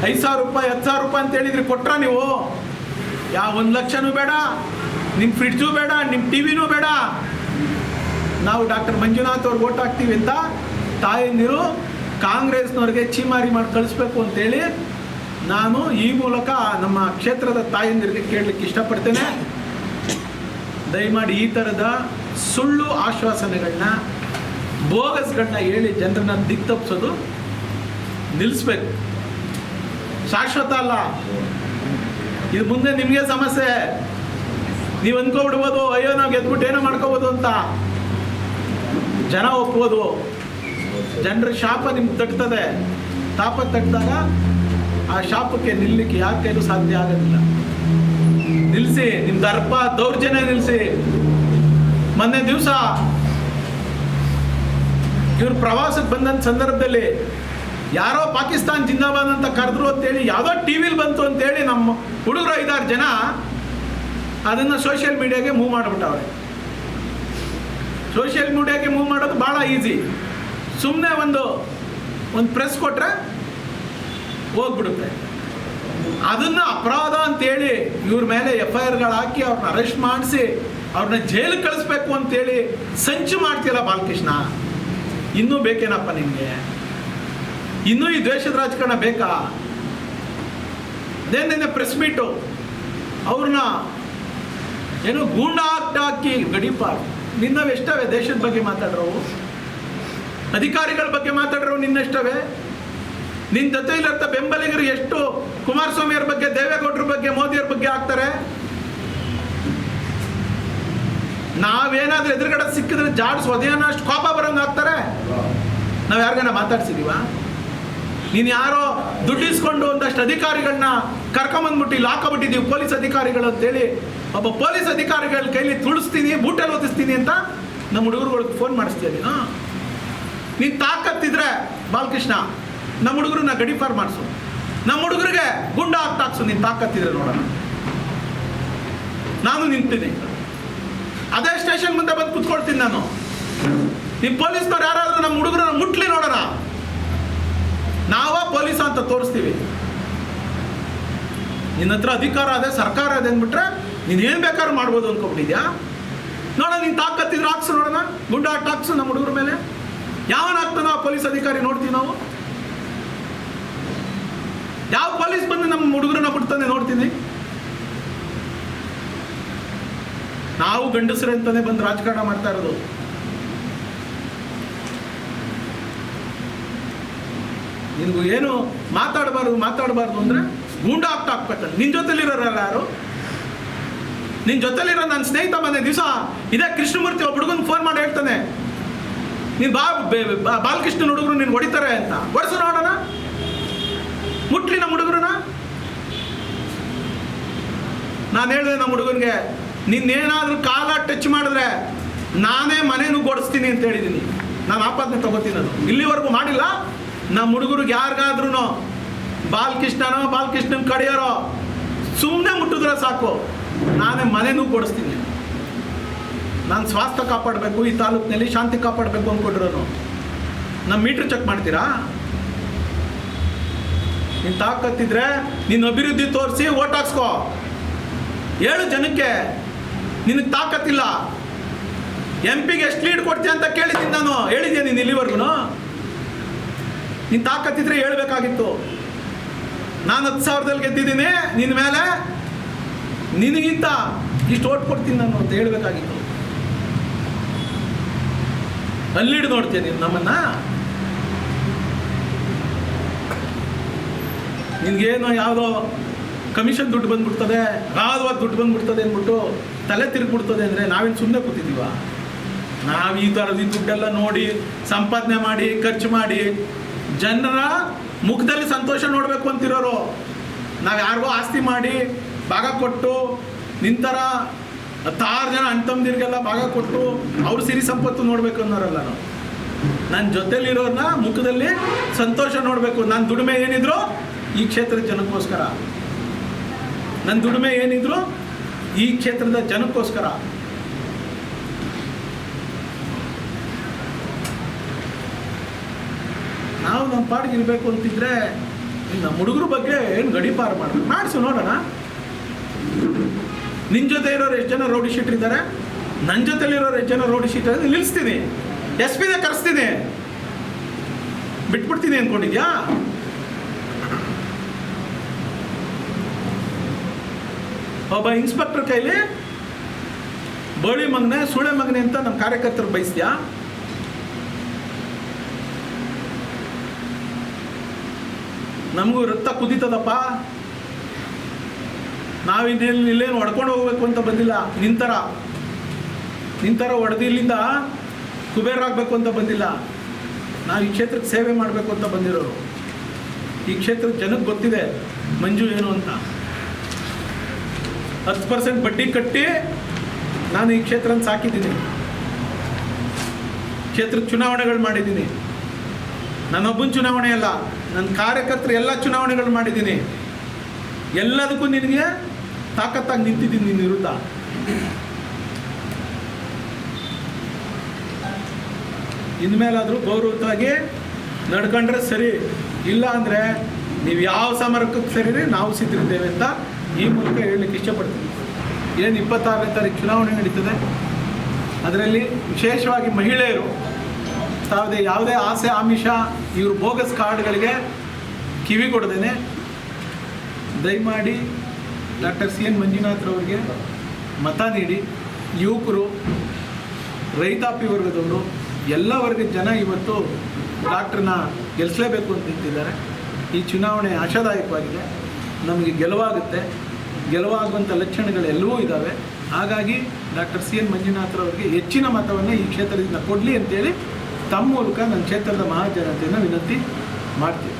ಐದು ಸಾವಿರ ರೂಪಾಯಿ, ಹತ್ತು ಸಾವಿರ ರೂಪಾಯಿ ಅಂತ ಹೇಳಿದ್ರಿ ಕೊಟ್ರ ನೀವು? ಯಾವ ಒಂದು ಲಕ್ಷನೂ ಬೇಡ ನಿಮ್ಮ ಫ್ರಿಡ್ಜು ಬೇಡ ನಿಮ್ಮ ಟಿ ವಿನೂ ಬೇಡ. ನಾವು ಡಾಕ್ಟರ್ ಮಂಜುನಾಥ್ ಅವ್ರಿಗೆ ಓಟ್ ಹಾಕ್ತೀವಿ ಅಂತ ತಾಯಂದಿರು ಕಾಂಗ್ರೆಸ್ನವ್ರಿಗೆ ಚೀಮಾರಿ ಮಾಡಿ ಕಳಿಸ್ಬೇಕು ಅಂತೇಳಿ ನಾನು ಈ ಮೂಲಕ ನಮ್ಮ ಕ್ಷೇತ್ರದ ತಾಯಂದಿರಿಗೆ ಕೇಳಲಿಕ್ಕೆ ಇಷ್ಟಪಡ್ತೇನೆ. ದಯಮಾಡಿ ಈ ಥರದ ಸುಳ್ಳು ಆಶ್ವಾಸನೆಗಳನ್ನ ಬೋಗಸ್ಗಳನ್ನ ಹೇಳಿ ಜನರನ್ನ ದಿಕ್ತಪ್ಸೋದು ನಿಲ್ಲಿಸ್ಬೇಕು ಶಾಶ್ವತ ಅಲ್ಲ. ಇದು ಮುಂದೆ ನಿಮಗೆ ಸಮಸ್ಯೆ. ನೀವು ಅಂದ್ಕೊಬಿಡ್ಬೋದು ಅಯ್ಯೋ ನಾವು ಗೆದ್ಬಿಟ್ಟು ಏನೋ ಮಾಡ್ಕೋಬೋದು ಅಂತ. ಜನ ಒಪ್ಬೋದು. ಜನರ ಶಾಪ ನಿಮ್ಗೆ ತಟ್ತದೆ. ತಾಪ ತಟ್ಟಿದಾಗ ಆ ಶಾಪಕ್ಕೆ ನಿಲ್ಲಕ್ಕೆ ಯಾಕೆ ಸಾಧ್ಯ ಆಗೋದಿಲ್ಲ. ನಿಲ್ಲಿಸಿ ನಿಮ್ಮ ದರ್ಪ ದೌರ್ಜನ್ಯ ನಿಲ್ಲಿಸಿ ಮೊನ್ನೆ ದಿವಸ ಇವ್ರು ಪ್ರವಾಸಕ್ಕೆ ಬಂದಂಥ ಸಂದರ್ಭದಲ್ಲಿ ಯಾರೋ ಪಾಕಿಸ್ತಾನ್ ಜಿಂದಾಬಾದ್ ಅಂತ ಕರೆದ್ರು ಅಂತೇಳಿ ಯಾವುದೋ ಟಿ ವಿಲಿ ಬಂತು ಅಂತೇಳಿ ನಮ್ಮ ಹುಡುಗರು ಐದಾರು ಜನ ಅದನ್ನು ಸೋಷಿಯಲ್ ಮೀಡಿಯಾಗೆ ಮೂವ್ ಮಾಡಿಬಿಟ್ಟವ್ರೆ. ಸೋಷಿಯಲ್ ಮೀಡಿಯಾಗೆ ಮೂವ್ ಮಾಡೋದು ಭಾಳ ಈಸಿ ಸುಮ್ಮನೆ ಒಂದು ಒಂದು ಪ್ರೆಸ್ ಕೊಟ್ಟರೆ ಹೋಗ್ಬಿಡುತ್ತೆ. ಅದನ್ನು ಅಪರಾಧ ಅಂತೇಳಿ ಇವ್ರ ಮೇಲೆ ಎಫ್ ಐ ಆರ್ಗಳು ಹಾಕಿ ಅವ್ರನ್ನ ಅರೆಸ್ಟ್ ಮಾಡಿಸಿ ಅವ್ರನ್ನ ಜೈಲಿಗೆ ಕಳಿಸ್ಬೇಕು ಅಂತೇಳಿ ಸಂಚು ಮಾಡ್ತೀರ ಬಾಲಕೃಷ್ಣ? ಇನ್ನೂ ಬೇಕೇನಪ್ಪ ನಿಮಗೆ? ಇನ್ನೂ ಈ ದ್ವೇಷದ ರಾಜಕಾರಣ ಬೇಕಾ? ಅದೇ ನಿನ್ನೆ ಪ್ರೆಸ್ ಮೀಟು ಅವ್ರನ್ನ ಏನು ಗೂಂಡ ಹಾಕಿ ಗಡಿಪಾರು ಎಷ್ಟವೇ ದೇಶದ ಬಗ್ಗೆ ಮಾತಾಡ್ರವು? ಅಧಿಕಾರಿಗಳ ಬಗ್ಗೆ ಮಾತಾಡ್ರವು ನಿನ್ನಷ್ಟವೆ? ನಿನ್ನ ಜೊತೆಲಿರ್ತ ಬೆಂಬಲಿಗರು ಎಷ್ಟು? ಕುಮಾರಸ್ವಾಮಿಯವ್ರ ಬಗ್ಗೆ, ದೇವೇಗೌಡರ ಬಗ್ಗೆ, ಮೋದಿಯವ್ರ ಬಗ್ಗೆ ಆಗ್ತಾರೆ? ನಾವೇನಾದ್ರೂ ಎದುರುಗಡೆ ಸಿಕ್ಕಿದ್ರೆ ಜಾಡ್ಸ್ ಒದೆಯನ್ನ ಅಷ್ಟು ಕೋಪ ಬರೋಂಗೆ ಆಗ್ತಾರೆ? ನಾವು ಯಾರಿಗಾನ ಮಾತಾಡ್ಸಿದೀವ? ನೀನು ಯಾರೋ ದುಡ್ಡಿಸ್ಕೊಂಡು ಒಂದಷ್ಟು ಅಧಿಕಾರಿಗಳನ್ನ ಕರ್ಕೊಂಬಂದ್ಬಿಟ್ಟು ಇಲ್ಲಿ ಪೊಲೀಸ್ ಅಧಿಕಾರಿಗಳು ಅಂತೇಳಿ. ಒಬ್ಬ ಪೊಲೀಸ್ ಅಧಿಕಾರಿಗಳ ಕೈಲಿ ತುಳಿಸ್ತೀನಿ, ಬೂಟಲ್ಲಿ ಓದಿಸ್ತೀನಿ ಅಂತ ನಮ್ಮ ಹುಡುಗರುಗಳಿಗೆ ಫೋನ್ ಮಾಡಿಸ್ತೀಯ ನೀನು? ನೀನು ತಾಕತ್ತಿದ್ರೆ, ಬಾಲಕೃಷ್ಣ ನಮ್ಮ ಹುಡುಗರನ್ನ ಗಡಿಪಾರ್ ಮಾಡಿಸು. ನಮ್ಮ ಹುಡುಗರಿಗೆ ಗುಂಡ ಹಾಕ್ತಾಕ್ಸು ನೀನು ತಾಕತ್ತಿದ್ರೆ ನೋಡೋಣ. ನಾನು ನಿಂತೀನಿ. ಅದೇ ಸ್ಟೇಷನ್ ಮುಂದೆ ಬಂದು ಕುತ್ಕೊಳ್ತೀನಿ ನಾನು. ನಿಮ್ಮ ಪೊಲೀಸ್ನವ್ರು ಯಾರಾದರೂ ನಮ್ಮ ಹುಡುಗರನ್ನ ಮುಟ್ಲಿ ನೋಡೋಣ. ನಾವ ಪೊಲೀಸ್ ಅಂತ ತೋರಿಸ್ತೀವಿ. ನಿನ್ನ ಹತ್ರ ಅಧಿಕಾರ ಅದೇ, ಸರ್ಕಾರ ಅದೇ ಅಂದ್ಬಿಟ್ರೆ ನೀನು ಏನು ಬೇಕಾದ್ರೂ ಮಾಡ್ಬೋದು ಅಂದ್ಕೊಂಡಿದ್ಯಾ ನೋಡ ನೀನು ತಾಕತ್ತಿದ್ರೆ ಹಾಕ್ಸು ನೋಡೋಣ. ಗುಂಡ ಹಾಕ್ಸು ನಮ್ಮ ಹುಡುಗರ ಮೇಲೆ. ಯಾವನಾಗ್ತಾನೋ ಆ ಪೊಲೀಸ್ ಅಧಿಕಾರಿ ನೋಡ್ತೀವಿ ನಾವು. ಯಾವ ಪೊಲೀಸ್ ಬಂದು ನಮ್ಮ ಹುಡುಗರನ್ನ ಬಿಡ್ತಾನೆ ನೋಡ್ತೀನಿ. ನಾವು ಗಂಡಸರು ಅಂತಾನೆ ಬಂದು ರಾಜಕಾರಣ ಮಾಡ್ತಾ ಇರೋದು. ನಿನಗೂ ಏನು ಮಾತಾಡಬಾರ್ದು ಮಾತಾಡಬಾರ್ದು ಅಂದ್ರೆ ಗೂಂಡ ಆಗ್ತಾ ಹಾಕ್ಬೇಕಲ್ಲ ನಿನ್ನ ಜೊತೆಲಿರೋರಲ್ಲ ಯಾರು? ನಿನ್ನ ಜೊತೆಲಿರೋ ನನ್ನ ಸ್ನೇಹಿತ ಮನೆ ದಿವಸ ಇದೇ ಕೃಷ್ಣಮೂರ್ತಿ ಒಬ್ಬ ಹುಡುಗನ್ ಫೋನ್ ಮಾಡಿ ಹೇಳ್ತಾನೆ. ನೀನು ಬಾ ಬಾಲಕೃಷ್ಣನ ಹುಡುಗರು ನೀನು ಹೊಡಿತಾರೆ ಅಂತ. ಹೊಡೆಸ ನೋಡೋಣ. ಮುಟ್ಲಿ ನಮ್ಮ ಹುಡುಗರನ್ನ ನಾನು ಹೇಳಿದೆ ನಮ್ಮ ಹುಡುಗನಿಗೆ, ನಿನ್ನೇನಾದರೂ ಕಾಲ ಟಚ್ ಮಾಡಿದ್ರೆ ನಾನೇ ಮನೇನು ಕೊಡಿಸ್ತೀನಿ ಅಂತ ಹೇಳಿದ್ದೀನಿ ನಾನು ಆಪಾದನೆ ತಗೋತೀನಿ ಅದು. ಇಲ್ಲಿವರೆಗೂ ಮಾಡಿಲ್ಲ. ನಮ್ಮ ಹುಡುಗರಿಗೆ ಯಾರಿಗಾದ್ರೂ ಬಾಲಕೃಷ್ಣನೋ ಬಾಲಕೃಷ್ಣನ ಕಡಿಯೋರೋ ಸುಮ್ಮನೆ ಮುಟ್ಟಿದ್ರೆ ಸಾಕು. ನಾನೇ ಮನೇನು ಕೊಡಿಸ್ತೀನಿ ನಾನು ಸ್ವಾಸ್ಥ್ಯ ಕಾಪಾಡಬೇಕು, ಈ ತಾಲೂಕಿನಲ್ಲಿ ಶಾಂತಿ ಕಾಪಾಡಬೇಕು ಅಂದ್ಕೊಂಡಿರೋನು. ನಮ್ಮ ಮೀಟ್ರ್ ಚೆಕ್ ಮಾಡ್ತೀರಾ? ನೀನು ತಾಕತ್ತಿದ್ರೆ ನಿನ್ನ ಅಭಿವೃದ್ಧಿ ತೋರಿಸಿ ಓಟ್ ಹಾಕ್ಸ್ಕೋ. ಹೇಳು ಜನಕ್ಕೆ ನಿನಗೆ ತಾಕತ್ತಿಲ್ಲ. ಎಂ ಪಿಗೆ ಎಷ್ಟು ಲೀಡ್ ಕೊಡ್ತೀಯ ಅಂತ ಕೇಳಿದ್ದೀನಿ ನಾನು. ಹೇಳಿದ್ದೆ ನೀನು ಇಲ್ಲಿವರೆಗೂ ನೀನು ತಾಕತ್ತಿದ್ರೆ ಹೇಳ್ಬೇಕಾಗಿತ್ತು. ನಾನು ಹತ್ತು ಸಾವಿರದಲ್ಲಿ ಗೆದ್ದಿದ್ದೀನಿ ನಿನ್ನ ಮೇಲೆ ನಿನಗಿಂತ ಇಷ್ಟು ಓಟ್ ಕೊಡ್ತೀನಿ ನಾನು ಅಂತ ಹೇಳಬೇಕಾಗಿತ್ತು. ಅಲ್ಲಿಡ್ ನೋಡ್ತೀಯ ನೀನು ನಮ್ಮನ್ನ? ನಿನ್ಗೇನೋ ಯಾವುದೋ ಕಮಿಷನ್ ದುಡ್ಡು ಬಂದ್ಬಿಡ್ತದೆ ಅಗಾಧವಾದ ದುಡ್ಡು ಬಂದ್ಬಿಡ್ತದೆ ಅಂದ್ಬಿಟ್ಟು ತಲೆ ತಿರುಗ್ಬಿಡ್ತದೆ ಅಂದರೆ ನಾವೇನು ಸುಮ್ಮನೆ ಕೂತಿದ್ದೀವ? ನಾವು ಈ ಥರದ ಈ ದುಡ್ಡೆಲ್ಲ ನೋಡಿ ಸಂಪಾದನೆ ಮಾಡಿ, ಖರ್ಚು ಮಾಡಿ ಜನರ ಮುಖದಲ್ಲಿ ಸಂತೋಷ ನೋಡಬೇಕು ಅಂತಿರೋರು. ನಾವು ಯಾರಿಗೋ ಆಸ್ತಿ ಮಾಡಿ ಭಾಗ ಕೊಟ್ಟು ನಿಂತರ ಹತ್ತಾರು ಜನ ಅಣ್ಣ ತಮ್ಮದಿರಿಗೆಲ್ಲ ಭಾಗ ಕೊಟ್ಟು ಅವ್ರ ಸಿರಿ ಸಂಪತ್ತು ನೋಡಬೇಕು ಅನ್ನೋರಲ್ಲ ನಾವು. ನನ್ನ ಜೊತೆಲಿರೋರ್ನ ಮುಖದಲ್ಲಿ ಸಂತೋಷ ನೋಡಬೇಕು. ನನ್ನ ದುಡಿಮೆ ಏನಿದ್ರು ಈ ಕ್ಷೇತ್ರದ ಜನಕ್ಕೋಸ್ಕರ. ನನ್ನ ದುಡಿಮೆ ಏನಿದ್ರು ಈ ಕ್ಷೇತ್ರದ ಜನಕ್ಕೋಸ್ಕರ. ನಾವು ನಮ್ಮ ಪಾಡಿಗೆ ಇರಬೇಕು ಅಂತಿದ್ರೆ ನಮ್ಮ ಹುಡುಗರ ಬಗ್ಗೆ ಏನು ಗಡಿಪಾರು ಮಾಡಬೇಕು? ಮಾಡಿಸು, ನೋಡೋಣ. ನಿನ್ನ ಜೊತೆ ಇರೋರು ಎಷ್ಟು ಜನ ರೌಡಿ ಶೀಟರ್ ಇದ್ದಾರೆ ನನ್ನ ಜೊತೆಲಿರೋರು ಎಷ್ಟು ಜನ ರೌಡಿ ಶೀಟರ್ ನಿಲ್ಲಿಸ್ತೀನಿ. ಎಸ್ ಪಿನೇ ಕರೆಸ್ತೀನಿ. ಬಿಟ್ಬಿಡ್ತೀನಿ ಅಂದ್ಕೊಂಡಿದ್ಯಾ ಒಬ್ಬ ಇನ್ಸ್ಪೆಕ್ಟರ್ ಕೈಲಿ, ಬಳಿ ಮಗನೆ, ಸುಳೆ ಮಗನೆ ಅಂತ ನಮ್ಮ ಕಾರ್ಯಕರ್ತರು ಬಯಸ್ತ್ಯಾ? ನಮಗೂ ರಕ್ತ ಕುದೀತದಪ್ಪ. ನಾವಿನ್ನೇನು ಇಲ್ಲೇನು ಹೊಡ್ಕೊಂಡು ಹೋಗ್ಬೇಕು ಅಂತ ಬಂದಿಲ್ಲ. ನಿಂತರ. ನಿಂತರ ಹೊಡೆದು ಇಲ್ಲಿಂದ ಕುಬೇರಾಗಬೇಕು ಅಂತ ಬಂದಿಲ್ಲ. ನಾವು ಈ ಕ್ಷೇತ್ರಕ್ಕೆ ಸೇವೆ ಮಾಡಬೇಕು ಅಂತ ಬಂದಿರೋರು. ಈ ಕ್ಷೇತ್ರದ ಜನಕ್ಕೆ ಗೊತ್ತಿದೆ, ಮಂಜು ಏನು ಅಂತ. ಹತ್ತು ಪರ್ಸೆಂಟ್ ಬಡ್ಡಿ ಕಟ್ಟಿ ನಾನು ಈ ಕ್ಷೇತ್ರ ಸಾಕಿದ್ದೀನಿ. ಕ್ಷೇತ್ರ ಚುನಾವಣೆಗಳು ಮಾಡಿದ್ದೀನಿ. ನನ್ನೊಬ್ಬನ ಚುನಾವಣೆ ಅಲ್ಲ, ನನ್ನ ಕಾರ್ಯಕರ್ತರು ಎಲ್ಲ ಚುನಾವಣೆಗಳು ಮಾಡಿದ್ದೀನಿ. ಎಲ್ಲದಕ್ಕೂ ನಿನಗೆ ತಾಕತ್ತಾಗಿ ನಿಂತಿದ್ದೀನಿ ನಿನ್ನ ವಿರುದ್ಧ. ಇನ್ಮೇಲಾದರೂ ಗೌರವವಾಗಿ ನಡ್ಕೊಂಡ್ರೆ ಸರಿ. ಇಲ್ಲ ಅಂದರೆ ನೀವು ಯಾವ ಸಮರಕ್ಕೆ ಸರಿ ನಾವು ಸಿದ್ಧಿದ್ದೇವೆ ಅಂತ ಈ ಮೂಲಕ ಹೇಳಲಿಕ್ಕೆ ಇಷ್ಟಪಡ್ತೀನಿ. ಏನು ಇಪ್ಪತ್ತಾರನೇ ತಾರೀಕು ಚುನಾವಣೆ ನಡೀತದೆ. ಅದರಲ್ಲಿ ವಿಶೇಷವಾಗಿ ಮಹಿಳೆಯರು ತಾವದೇ ಯಾವುದೇ ಆಸೆ, ಆಮಿಷ, ಇವರು ಬೋಗಸ್ ಕಾರ್ಡ್ಗಳಿಗೆ ಕಿವಿ ಕೊಡದೇನೆ ದಯಮಾಡಿ ಡಾಕ್ಟರ್ ಸಿ ಎನ್ ಮಂಜುನಾಥ್ರವ್ರಿಗೆ ಮತ ನೀಡಿ. ಯುವಕರು, ರೈತಾಪಿ ವರ್ಗದವರು, ಎಲ್ಲ ವರ್ಗದ ಜನ ಇವತ್ತು ಡಾಕ್ಟ್ರನ್ನ ಗೆಲ್ಲಿಸಲೇಬೇಕು ಅಂತ ನಿಂತಿದ್ದಾರೆ. ಈ ಚುನಾವಣೆ ಆಶಾದಾಯಕವಾಗಿದೆ. ನಮಗೆ ಗೆಲುವಾಗುತ್ತೆ. ಗೆಲುವಾಗುವಂಥ ಲಕ್ಷಣಗಳೆಲ್ಲವೂ ಇದ್ದಾವೆ ಹಾಗಾಗಿ ಡಾಕ್ಟರ್ ಸಿ ಎನ್ ಮಂಜುನಾಥ್ರವ್ರಿಗೆ ಹೆಚ್ಚಿನ ಮತವನ್ನು ಈ ಕ್ಷೇತ್ರದಿಂದ ಕೊಡಲಿ ಅಂತೇಳಿ ತಮ್ಮ ಮೂಲಕ ನನ್ನ ಕ್ಷೇತ್ರದ ಮಹಾಜನತೆಯನ್ನು ವಿನಂತಿ ಮಾಡ್ತೀನಿ.